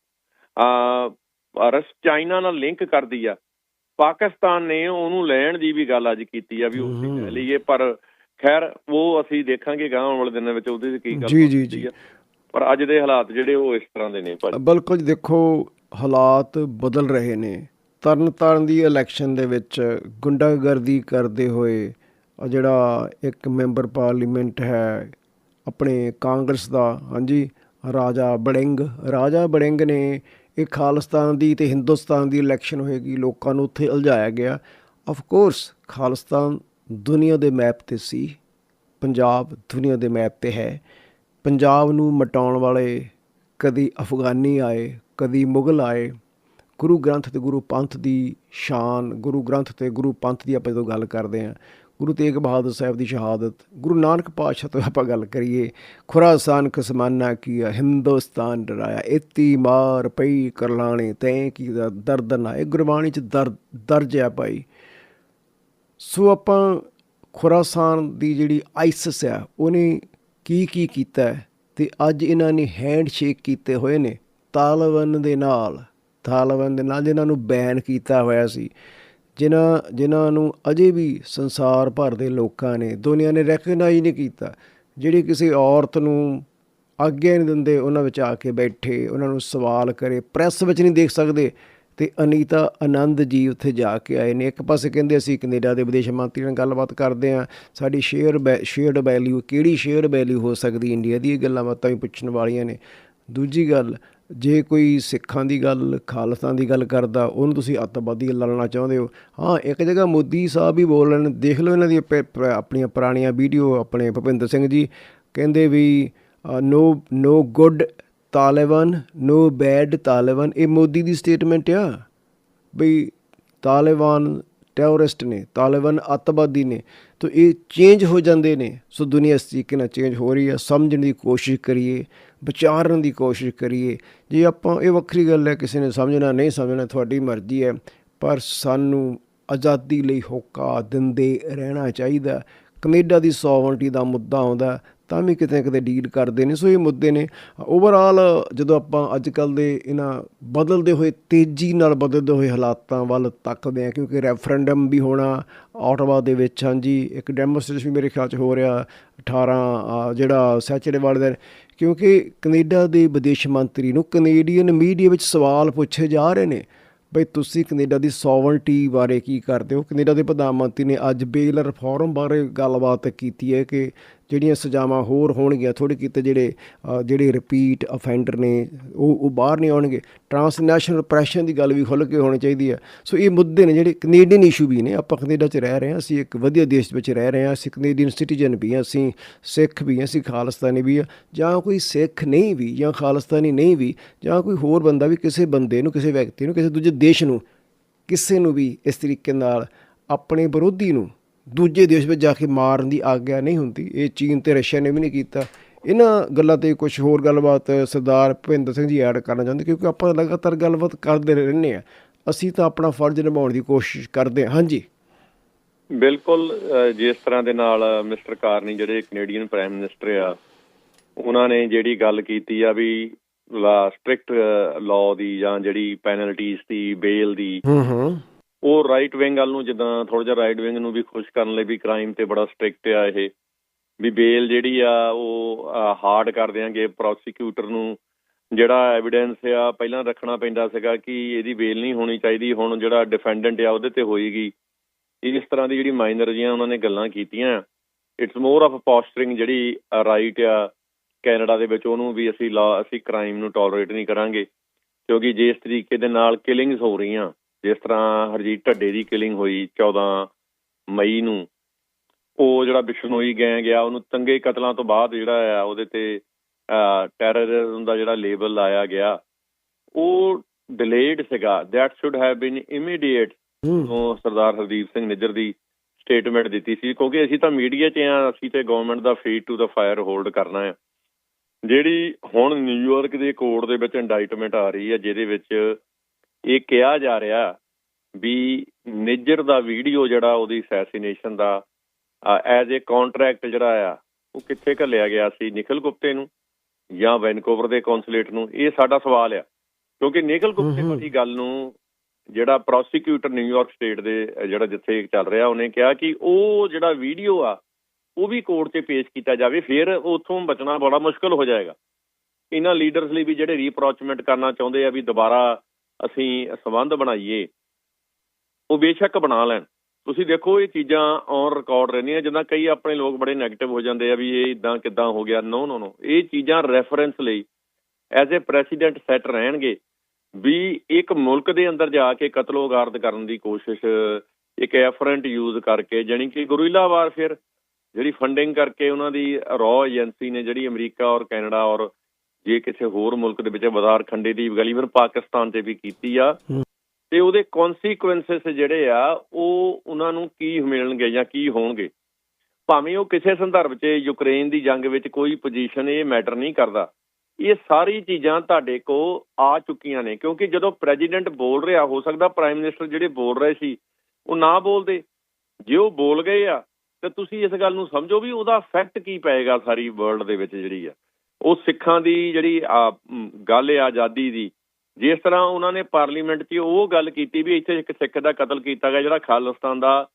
ਆ ਰਸ ਚਾਈਨਾ ਨਾਲ ਲਿੰਕ ਕਰਦੀ ਆ ਪਾਕਿਸਤਾਨ ਨੇ ਉਹਨੂੰ ਲੈਣ ਦੀ ਵੀ ਗੱਲ ਅੱਜ ਕੀਤੀ ਆ ਵੀ। ਲੈ ਲਈਏ ਪਰ ਖੈਰ ਉਹ ਅਸੀਂ ਦੇਖਾਂਗੇ ਗਾਂ ਆਉਣ ਵਾਲੇ ਦਿਨਾਂ ਵਿੱਚ ਉਹਦੇ ਤੇ ਕੀ ਗੱਲ ਜੀ, ਜੀ, ਆ। ਪਰ ਅੱਜ ਦੇ ਹਾਲਾਤ ਜਿਹੜੇ ਉਹ ਇਸ ਤਰ੍ਹਾਂ ਦੇ ਨੇ ਭਾਜੀ। ਬਿਲਕੁਲ ਜੀ, ਦੇਖੋ ਹਾਲਾਤ ਬਦਲ ਰਹੇ ਨੇ। ਤਰਨ ਤਾਰਨ ਦੀ ਇਲੈਕਸ਼ਨ ਦੇ ਵਿੱਚ ਗੁੰਡਾਗਰਦੀ ਕਰਦੇ ਹੋਏ ਜਿਹੜਾ ਇੱਕ ਮੈਂਬਰ ਪਾਰਲੀਮੈਂਟ ਹੈ ਆਪਣੇ ਕਾਂਗਰਸ ਦਾ ਹਾਂਜੀ ਰਾਜਾ ਬੜਿੰਗ। ਰਾਜਾ ਬੜਿੰਗ ਨੇ ਇਹ ਖਾਲਿਸਤਾਨ ਦੀ ਤੇ ਹਿੰਦੁਸਤਾਨ ਦੀ ਇਲੈਕਸ਼ਨ ਹੋਏਗੀ ਲੋਕਾਂ ਨੂੰ ਉੱਥੇ ਉਲਝਾਇਆ ਗਿਆ। ਆਫ ਕੋਰਸ ਖਾਲਿਸਤਾਨ ਦੁਨੀਆ ਦੇ ਮੈਪ ਤੇ ਸੀ। ਪੰਜਾਬ ਦੁਨੀਆ ਦੇ ਮੈਪ ਤੇ ਹੈ। ਪੰਜਾਬ ਨੂੰ ਮਟਾਉਣ ਵਾਲੇ ਕਦੀ ਅਫਗਾਨੀ ਆਏ, ਕਦੀ ਮੁਗਲ ਆਏ। ਗੁਰੂ ਗ੍ਰੰਥ ਤੇ ਗੁਰੂ ਪੰਥ ਦੀ ਸ਼ਾਨ, ਗੁਰੂ ਗ੍ਰੰਥ ਤੇ ਗੁਰੂ ਪੰਥ ਦੀ ਆਪਾਂ ਜਦੋਂ ਗੱਲ ਕਰਦੇ ਹਾਂ, ਗੁਰੂ ਤੇਗ ਬਹਾਦਰ ਸਾਹਿਬ ਦੀ ਸ਼ਹਾਦਤ, ਗੁਰੂ ਨਾਨਕ ਪਾਤਸ਼ਾਹ ਤੋਂ ਆਪਾਂ ਗੱਲ ਕਰੀਏ, ਖੁਰਾਸਾਨ ਕਸਮਾਨਾ ਕੀਆ ਹਿੰਦੁਸਤਾਨ ਡਰਾਇਆ ਇਤੀ ਮਾਰ ਪਈ ਕਰਲਾਣੇ, ਤੈਂ ਕੀ ਦਾ ਦਰਦ ਨਾ ਇਹ ਗੁਰਬਾਣੀ ਚ ਦਰਦ, ਦਰਜ ਆ ਭਾਈ। ਸੋ ਆਪਾਂ ਖੁਰਾਸਾਨ ਦੀ ਜਿਹੜੀ ਆਈਸਿਸ ਆ, ਉਹਨੇ ਕੀ ਕੀ ਕੀਤਾ ਹੈ? ਤੇ ਅੱਜ ਇਹਨਾਂ ਨੇ ਹੈਂਡਸ਼ੇਕ ਕੀਤੇ ਹੋਏ ਨੇ ਤਾਲਵਨ ਦੇ ਨਾਲ। ਤਾਲਵਨ ਦੇ ਨਾਲ ਜਿਨ੍ਹਾਂ ਨੂੰ ਬੈਨ ਕੀਤਾ ਹੋਇਆ ਸੀ। ਜਿਨ੍ਹਾਂ ਜਿਨ੍ਹਾਂ ਨੂੰ ਅਜੇ ਵੀ ਸੰਸਾਰ ਭਰ ਦੇ ਲੋਕਾਂ ਨੇ, ਦੁਨੀਆ ਨੇ ਰੈਕਗਨਾਈਜ਼ ਨਹੀਂ ਕੀਤਾ। ਜਿਹੜੀ ਕਿਸੇ ਔਰਤ ਨੂੰ ਆਗਿਆ ਨਹੀਂ ਦਿੰਦੇ, ਉਹਨਾਂ ਵਿੱਚ ਆ ਕੇ ਬੈਠੇ, ਉਹਨਾਂ ਨੂੰ ਸਵਾਲ ਕਰੇ ਪ੍ਰੈਸ ਵਿੱਚ ਨਹੀਂ ਦੇਖ ਸਕਦੇ। ਤੇ ਅਨੀਤਾ ਆਨੰਦ ਜੀ ਉੱਥੇ ਜਾ ਕੇ ਆਏ ਨੇ। ਇੱਕ ਪਾਸੇ ਕਹਿੰਦੇ ਅਸੀਂ ਕੈਨੇਡਾ ਦੇ ਵਿਦੇਸ਼ ਮੰਤਰੀ ਨਾਲ ਗੱਲਬਾਤ ਕਰਦੇ ਆ ਸਾਡੀ ਸ਼ੇਅਰ ਸ਼ੇਅਰਡ ਵੈਲਿਊ ਕਿਹੜੀ ਸ਼ੇਅਰ ਵੈਲਿਊ ਹੋ ਸਕਦੀ ਇੰਡੀਆ ਦੀ? ਇਹ ਗੱਲਾਂ ਬਾਤਾਂ ਵੀ ਪੁੱਛਣ ਵਾਲੀਆਂ ਨੇ। ਦੂਜੀ ਗੱਲ, ਜੇ ਕੋਈ ਸਿੱਖਾਂ ਦੀ ਗੱਲ, ਖਾਲਸਾ ਦੀ ਗੱਲ ਕਰਦਾ, ਉਹਨੂੰ ਤੁਸੀਂ ਅੱਤਵਾਦੀ ਲੜਨਾ ਚਾਹੁੰਦੇ ਹੋ। ਹਾਂ, ਇੱਕ ਜਗ੍ਹਾ ਮੋਦੀ ਸਾਹਿਬ ਵੀ ਬੋਲ ਰਹੇ ਨੇ। ਦੇਖ ਲਓ ਇਹਨਾਂ ਦੀ ਆਪਣੀਆਂ ਪੁਰਾਣੀਆਂ ਵੀਡੀਓ ਆਪਣੇ ਭੁਪਿੰਦਰ ਸਿੰਘ ਜੀ। ਕਹਿੰਦੇ ਵੀ no no good Taliban no bad Taliban ਇਹ ਮੋਦੀ ਦੀ ਸਟੇਟਮੈਂਟ ਆ ਬਈ ਤਾਲਿਬਾਨ ਟੈਰਰਿਸਟ ਨੇ ਤਾਲਿਬਾਨ ਅੱਤਵਾਦੀ ਨੇ। ਤਾਂ ਇਹ ਚੇਂਜ ਹੋ ਜਾਂਦੇ ਨੇ। ਸੋ ਦੁਨੀਆ ਇਸ ਤਰੀਕੇ ਨਾਲ ਚੇਂਜ ਹੋ ਰਹੀ ਹੈ ਸਮਝਣ ਦੀ ਕੋਸ਼ਿਸ਼ ਕਰੀਏ, ਵਿਚਾਰਨ ਦੀ ਕੋਸ਼ਿਸ਼ ਕਰੀਏ। ਜੇ ਆਪਾਂ ਇਹ ਵੱਖਰੀ ਗੱਲ ਹੈ, ਕਿਸੇ ਨੇ ਸਮਝਣਾ, ਨਹੀਂ ਸਮਝਣਾ, ਤੁਹਾਡੀ ਮਰਜ਼ੀ ਹੈ। ਪਰ ਸਾਨੂੰ ਆਜ਼ਾਦੀ ਲਈ ਹੋਕਾ ਦਿੰਦੇ ਰਹਿਣਾ ਚਾਹੀਦਾ। ਕੈਨੇਡਾ ਦੀ ਸੋਵਰਨਟੀ ਦਾ ਮੁੱਦਾ ਆਉਂਦਾ। ਤਾਂ ਵੀ ਕਿਤੇ ਕਿਤੇ ਡੀਲ ਕਰਦੇ ਨੇ, ਸੋ ਇਹ ਮੁੱਦੇ ਨੇ। ਓਵਰਆਲ ਜਦੋਂ ਆਪਾਂ ਅੱਜ ਕੱਲ ਦੇ ਇਹਨਾਂ ਬਦਲਦੇ ਹੋਏ, ਤੇਜ਼ੀ ਨਾਲ ਬਦਲਦੇ ਹੋਏ ਹਾਲਾਤਾਂ ਵੱਲ ਤੱਕਦੇ ਆ ਕਿਉਂਕਿ ਰੈਫਰੈਂਡਮ ਵੀ ਹੋਣਾ ਆਟਵਾ ਦੇ ਵਿੱਚ, ਹਾਂਜੀ, ਇੱਕ ਡੈਮੋਸਟ੍ਰੇਸ਼ਨ ਵੀ ਮੇਰੇ ਖਿਆਲ 'ਚ ਹੋ ਰਿਹਾ 18 ਜਿਹੜਾ ਸੈਚਰਡੇ ਵਾਲੇ ਦਿਨ ਕਿਉਂਕਿ ਕੈਨੇਡਾ ਦੇ ਵਿਦੇਸ਼ ਮੰਤਰੀ ਨੂੰ ਕੈਨੇਡੀਅਨ ਮੀਡੀਆ ਵਿੱਚ ਸਵਾਲ ਪੁੱਛੇ ਜਾ ਰਹੇ ਨੇ, ਬਈ ਤੁਸੀਂ ਕੈਨੇਡਾ ਦੀ ਸੋਵਰਨਟੀ ਬਾਰੇ ਕੀ ਕਰਦੇ ਹੋ? ਕੈਨੇਡਾ ਦੇ ਪ੍ਰਧਾਨ ਮੰਤਰੀ ਨੇ ਅੱਜ ਬੇਲ ਰਿਫਾਰਮ ਬਾਰੇ ਗੱਲਬਾਤ ਕੀਤੀ ਹੈ ਕਿ ਜਿਹੜੀਆਂ ਸਜ਼ਾਵਾਂ ਹੋਰ ਹੋਣਗੀਆਂ ਥੋੜੇ ਕਿਤੇ ਜਿਹੜੇ ਜਿਹੜੇ ਰਿਪੀਟ ਅਫੈਂਡਰ ਨੇ, ਉਹ ਉਹ ਬਾਹਰ ਨਹੀਂ ਆਉਣਗੇ। ਟਰਾਂਸਨੈਸ਼ਨਲ ਪ੍ਰੈਸ਼ਨ ਦੀ ਗੱਲ ਵੀ ਖੁੱਲ੍ਹ ਕੇ ਹੋਣੀ ਚਾਹੀਦੀ ਹੈ ਸੋ ਇਹ ਮੁੱਦੇ ਨੇ ਜਿਹੜੇ ਕੈਨੇਡੀਅਨ ਇਸ਼ੂ ਵੀ ਨੇ। ਆਪਾਂ ਕੈਨੇਡਾ 'ਚ ਰਹਿ ਰਹੇ ਹਾਂ, ਅਸੀਂ ਇੱਕ ਵਧੀਆ ਦੇਸ਼ ਵਿੱਚ ਰਹਿ ਰਹੇ ਹਾਂ, ਅਸੀਂ ਕੈਨੇਡੀਅਨ ਸਿਟੀਜ਼ਨ ਵੀ ਹਾਂ, ਅਸੀਂ ਸਿੱਖ ਵੀ ਹਾਂ, ਅਸੀਂ ਖਾਲਿਸਤਾਨੀ ਵੀ ਹਾਂ, ਜਾਂ ਕੋਈ ਸਿੱਖ ਨਹੀਂ ਵੀ, ਜਾਂ ਖਾਲਿਸਤਾਨੀ ਨਹੀਂ ਵੀ, ਜਾਂ ਕੋਈ ਹੋਰ ਬੰਦਾ ਵੀ ਕਿਸੇ ਬੰਦੇ ਨੂੰ, ਕਿਸੇ ਵਿਅਕਤੀ ਨੂੰ, ਕਿਸੇ ਦੂਜੇ ਦੇਸ਼ ਨੂੰ, ਕਿਸੇ ਨੂੰ ਵੀ ਇਸ ਤਰੀਕੇ ਨਾਲ ਆਪਣੇ ਵਿਰੋਧੀ ਨੂੰ ਦੂਜੇ ਦੇਸ਼ ਵਿੱਚ ਜਾ ਕੇ ਮਾਰਨ ਦੀ ਆਗਿਆ ਨਹੀਂ ਹੁੰਦੀ। ਇਹ ਚੀਨ ਤੇ ਰਸ਼ੀਆ ਨੇ ਵੀ ਨਹੀਂ ਕੀਤਾ। ਇਹਨਾਂ ਗੱਲਾਂ ਤੇ ਕੁਝ ਹੋਰ ਗੱਲਬਾਤ ਸਰਦਾਰ ਭਿੰਦਰ ਸਿੰਘ ਜੀ ਐਡ ਕਰਨਾ ਚਾਹੁੰਦੇ ਕਿਉਂਕਿ ਆਪਾਂ ਲਗਾਤਾਰ ਗੱਲਬਾਤ ਕਰਦੇ ਰਹਿੰਦੇ ਆ ਅਸੀਂ ਤਾਂ ਆਪਣਾ ਫਰਜ਼ ਨਿਭਾਉਣ ਦੀ ਕੋਸ਼ਿਸ਼ ਕਰਦੇ ਹਾਂ। ਹਾਂਜੀ। ਬਿਲਕੁਲ ਜਿਸ ਤਰ੍ਹਾਂ ਦੇ ਨਾਲ ਮਿਸਟਰ ਕਾਰਨੀ ਜਿਹੜੇ ਕੈਨੇਡੀਅਨ ਪ੍ਰਾਈਮ ਮਿਨਿਸਟਰ ਆ ਉਹਨਾਂ ਨੇ ਜਿਹੜੀ ਗੱਲ ਕੀਤੀ ਆ ਵੀ ਸਟ੍ਰਿਕਟ ਲਾਅ ਦੀ ਜਾਂ ਜਿਹੜੀ ਪੈਨਲਟੀਜ਼ ਦੀ ਬੇਲ ਦੀ ਹੂੰ ਹੂੰ। ਉਹ ਰਾਈਟ ਵਿੰਗ ਵੱਲ ਨੂੰ ਜਿੱਦਾਂ ਥੋੜਾ ਜਿਹਾ ਰਾਈਟ ਵਿੰਗ ਨੂੰ ਵੀ ਖੁਸ਼ ਕਰਨ ਲਈ ਵੀ ਕ੍ਰਾਈਮ ਤੇ ਬੜਾ ਸਟ੍ਰਿਕਟ ਆ ਇਹ। ਵੀ ਬੇਲ ਜਿਹੜੀ ਆ ਉਹ ਹਾਰਡ ਕਰ ਦਿਆਂਗੇ ਪ੍ਰੋਸੀਕਿਊਟਰ ਨੂੰ। ਜਿਹੜਾ ਐਵੀਡੈਂਸ ਆ, ਪਹਿਲਾਂ ਰੱਖਣਾ ਪੈਂਦਾ ਸੀਗਾ ਕਿ ਇਹਦੀ ਬੇਲ ਨਹੀਂ ਹੋਣੀ ਚਾਹੀਦੀ, ਹੁਣ ਜਿਹੜਾ ਡਿਫੈਂਡੈਂਟ ਆ ਉਹਦੇ ਤੇ ਹੋਏਗੀ। ਇਸ ਤਰ੍ਹਾਂ ਦੀ ਜਿਹੜੀ ਮਾਈਨਰ ਜੀਆਂ ਉਹਨਾਂ ਨੇ ਗੱਲਾਂ ਕੀਤੀਆਂ। ਇਟਸ ਮੋਰ ਆਫ ਪੋਸਟਰਿੰਗ ਜਿਹੜੀ ਰਾਈਟ ਆ, ਕੈਨੇਡਾ ਦੇ ਵਿੱਚ ਉਹਨੂੰ ਵੀ ਅਸੀਂ ਲਾ ਅਸੀਂ ਕ੍ਰਾਈਮ ਨੂੰ ਟੋਲਰੇਟ ਨਹੀਂ ਕਰਾਂਗੇ। ਕਿਉਂਕਿ ਜਿਸ ਤਰੀਕੇ ਦੇ ਨਾਲ ਕਿਲਿੰਗਸ ਹੋ ਰਹੀਆਂ ਜਿਸ ਤਰ੍ਹਾਂ ਹਰਜੀਤ ਢੱਡੇ ਦੀ ਕਿਲਿੰਗ ਹੋਈ 14 ਮਈ ਨੂੰ ਉਹ ਜਿਹੜਾ ਬਿਸ਼ਨੋਈ ਗੈਂਗ ਆ ਉਹਨੂੰ ਤੰਗੇ ਕਤਲਾਂ ਤੋਂ ਬਾਅਦ ਜਿਹੜਾ ਆ ਉਹਦੇ ਤੇ ਟੈਰਰਿਜ਼ਮ ਦਾ ਜਿਹੜਾ ਲੇਬਲ ਲਾਇਆ ਗਿਆ ਉਹ ਡਿਲੇਡ ਸੀਗਾ। That should have been immediate ਉਹ ਸਰਦਾਰ ਹਰਦੀਪ ਸਿੰਘ ਨਿੱਜਰ ਦੀ ਸਟੇਟਮੈਂਟ ਦਿੱਤੀ ਸੀ ਕਿਉਂਕਿ ਅਸੀਂ ਤਾਂ ਮੀਡੀਆ 'ਚ ਆ ਅਸੀਂ ਤੇ government the feed to the fire hold ਕਰਨਾ ਹੈ ਜਿਹੜੀ ਹੁਣ ਨਿਊਯਾਰਕ ਦੇ ਕੋਰਟ ਦੇ ਵਿੱਚ ਇੰਡਾਈਟਮੈਂਟ ਆ ਰਹੀ ਹੈ ਜਿਹਦੇ ਵਿੱਚ ਇਹ ਕਿਹਾ ਜਾ ਰਿਹਾ ਵੀ ਨਿੱਜਰ ਦਾ ਵੀਡੀਓ ਜਿਹੜਾ ਉਹਦੀ ਅਸੈਸੀਨੇਸ਼ਨ ਦਾ ਐਜ਼ ਅ ਕੰਟਰੈਕਟ ਜਿਹੜਾ ਆ ਉਹ ਕਿੱਥੇ ਘੱਲਿਆ ਗਿਆ ਸੀ? ਨਿਖਿਲ ਗੁਪਤੇ ਨੂੰ ਜਾਂ ਵੈਨਕੂਵਰ ਦੇ ਕੌਂਸੂਲੇਟ ਨੂੰ? ਇਹ ਸਾਡਾ ਸਵਾਲ ਆ। ਕਿਉਂਕਿ ਨਿਖਿਲ ਗੁਪਤੇ। ਵਾਲੀ ਗੱਲ ਨੂੰ ਜਿਹੜਾ ਪ੍ਰੋਸੀਕਿਊਟਰ ਨਿਊਯਾਰਕ ਸਟੇਟ ਦੇ ਜਿਹੜਾ ਜਿੱਥੇ ਚੱਲ ਰਿਹਾ ਉਹਨੇ ਕਿਹਾ ਕਿ ਉਹ ਜਿਹੜਾ ਵੀਡੀਓ ਆ ਉਹ ਵੀ ਕੋਰਟ 'ਚ ਪੇਸ਼ ਕੀਤਾ ਜਾਵੇ ਫਿਰ ਉਥੋਂ ਬਚਣਾ ਬੜਾ ਮੁਸ਼ਕਲ ਹੋ ਜਾਏਗਾ। ਇਹਨਾਂ ਲੀਡਰਸ ਲਈ ਵੀ ਜਿਹੜੇ ਰੀਪਰੋਚਮੈਂਟ ਕਰਨਾ ਚਾਹੁੰਦੇ ਆ ਵੀ ਦੁਬਾਰਾ ਅਸੀਂ ਸੰਬੰਧ ਬਣਾਈਏ, ਉਹ ਬੇਸ਼ੱਕ ਬਣਾ ਲੈਣ। ਤੁਸੀਂ ਦੇਖੋ, ਇਹ ਚੀਜ਼ਾਂ ਔਨ ਰਿਕਾਰਡ ਰਹਿੰਦੀਆਂ, ਜਿੱਦਾਂ ਕਈ ਆਪਣੇ ਲੋਕ ਬੜੇ 네ਗੇਟਿਵ ਹੋ ਜਾਂਦੇ ਆ ਵੀ ਇਹ ਇਦਾਂ ਕਿਦਾਂ ਹੋ ਗਿਆ। ਨੋ ਨੋ ਨੋ ਇਹ ਚੀਜ਼ਾਂ ਰੈਫਰੈਂਸ ਲਈ ਐਜ਼ ਅ ਪ੍ਰੈਸੀਡੈਂਟ ਸੈੱਟ ਰਹਿਣਗੇ ਵੀ ਇੱਕ ਮੁਲਕ ਦੇ ਅੰਦਰ ਜਾ ਕੇ ਕਤਲੋਗਾਰਦ ਕਰਨ ਦੀ ਕੋਸ਼ਿਸ਼, ਇੱਕ ਐਫਰੈਂਟ ਯੂਜ਼ ਕਰਕੇ, ਜਾਣੀ ਕਿ ਗੁਰੀਲਾ ਵਾਰਫੇਅਰ ਜਿਹੜੀ ਫੰਡਿੰਗ ਕਰਕੇ ਉਹਨਾਂ ਦੀ ਰॉ ਏਜੰਸੀ ਨੇ, ਜਿਹੜੀ ਅਮਰੀਕਾ ਔਰ ਕੈਨੇਡਾ ਔਰ ਜੇ ਕਿਸੇ ਹੋਰ ਮੁਲਕ ਦੇ ਵਿੱਚ ਬਾਜ਼ਾਰ ਖੰਡੇ ਦੀ ਗੱਲ ਇਵਨ ਪਾਕਿਸਤਾਨ ਤੇ ਵੀ ਕੀਤੀ ਆ, ਤੇ ਉਹਦੇ ਕਨਸੀਕੁਐਂਸਸ ਜਿਹੜੇ ਆ, ਉਹ ਉਹਨਾਂ ਨੂੰ ਕੀ ਮਿਲਣਗੇ ਜਾਂ ਕੀ ਹੋਣਗੇ? ਭਾਵੇਂ ਉਹ ਕਿਸੇ ਸੰਦਰਭ 'ਚ ਯੂਕਰੇਨ ਦੀ ਜੰਗ ਵਿੱਚ ਕੋਈ ਪੋਜੀਸ਼ਨ ਇਹ ਮੈਟਰ ਨਹੀਂ ਕਰਦਾ। ਇਹ ਸਾਰੀ ਚੀਜ਼ਾਂ ਤੁਹਾਡੇ ਕੋ ਆ ਚੁੱਕੀਆਂ ਨੇ, ਕਿਉਂਕਿ ਜਦੋਂ ਪ੍ਰੈਜ਼ੀਡੈਂਟ ਬੋਲ ਰਿਹਾ, ਹੋ ਸਕਦਾ ਪ੍ਰਾਈਮ ਮਿਨਿਸਟਰ ਜਿਹੜੇ ਬੋਲ ਰਹੇ ਸੀ, ਉਹ ਨਾ ਬੋਲਦੇ। ਜੇ ਉਹ ਬੋਲ ਗਏ ਆ, ਤੇ ਤੁਸੀਂ ਇਸ ਗੱਲ ਨੂੰ ਸਮਝੋ ਵੀ ਉਹਦਾ ਇਫੈਕਟ ਕੀ ਪਏਗਾ ਸਾਰੀ ਵਰਲਡ ਦੇ ਵਿੱਚ ਜਿਹੜੀ ਆ। ਉਹ ਸਿੱਖਾਂ ਦੀ ਜਿਹੜੀ ਗੱਲ ਹੈ ਆਜ਼ਾਦੀ ਦੀ, ਜਿਸ ਤਰ੍ਹਾਂ ਉਹਨਾਂ ਨੇ ਪਾਰਲੀਮੈਂਟ 'ਚ ਉਹ ਗੱਲ ਕੀਤੀ ਵੀ ਇੱਥੇ ਇੱਕ ਸਿੱਖ ਦਾ ਕਤਲ ਕੀਤਾ ਗਿਆ, ਜਿਹੜਾ ਖਾਲਿਸਤਾਨ ਦਾ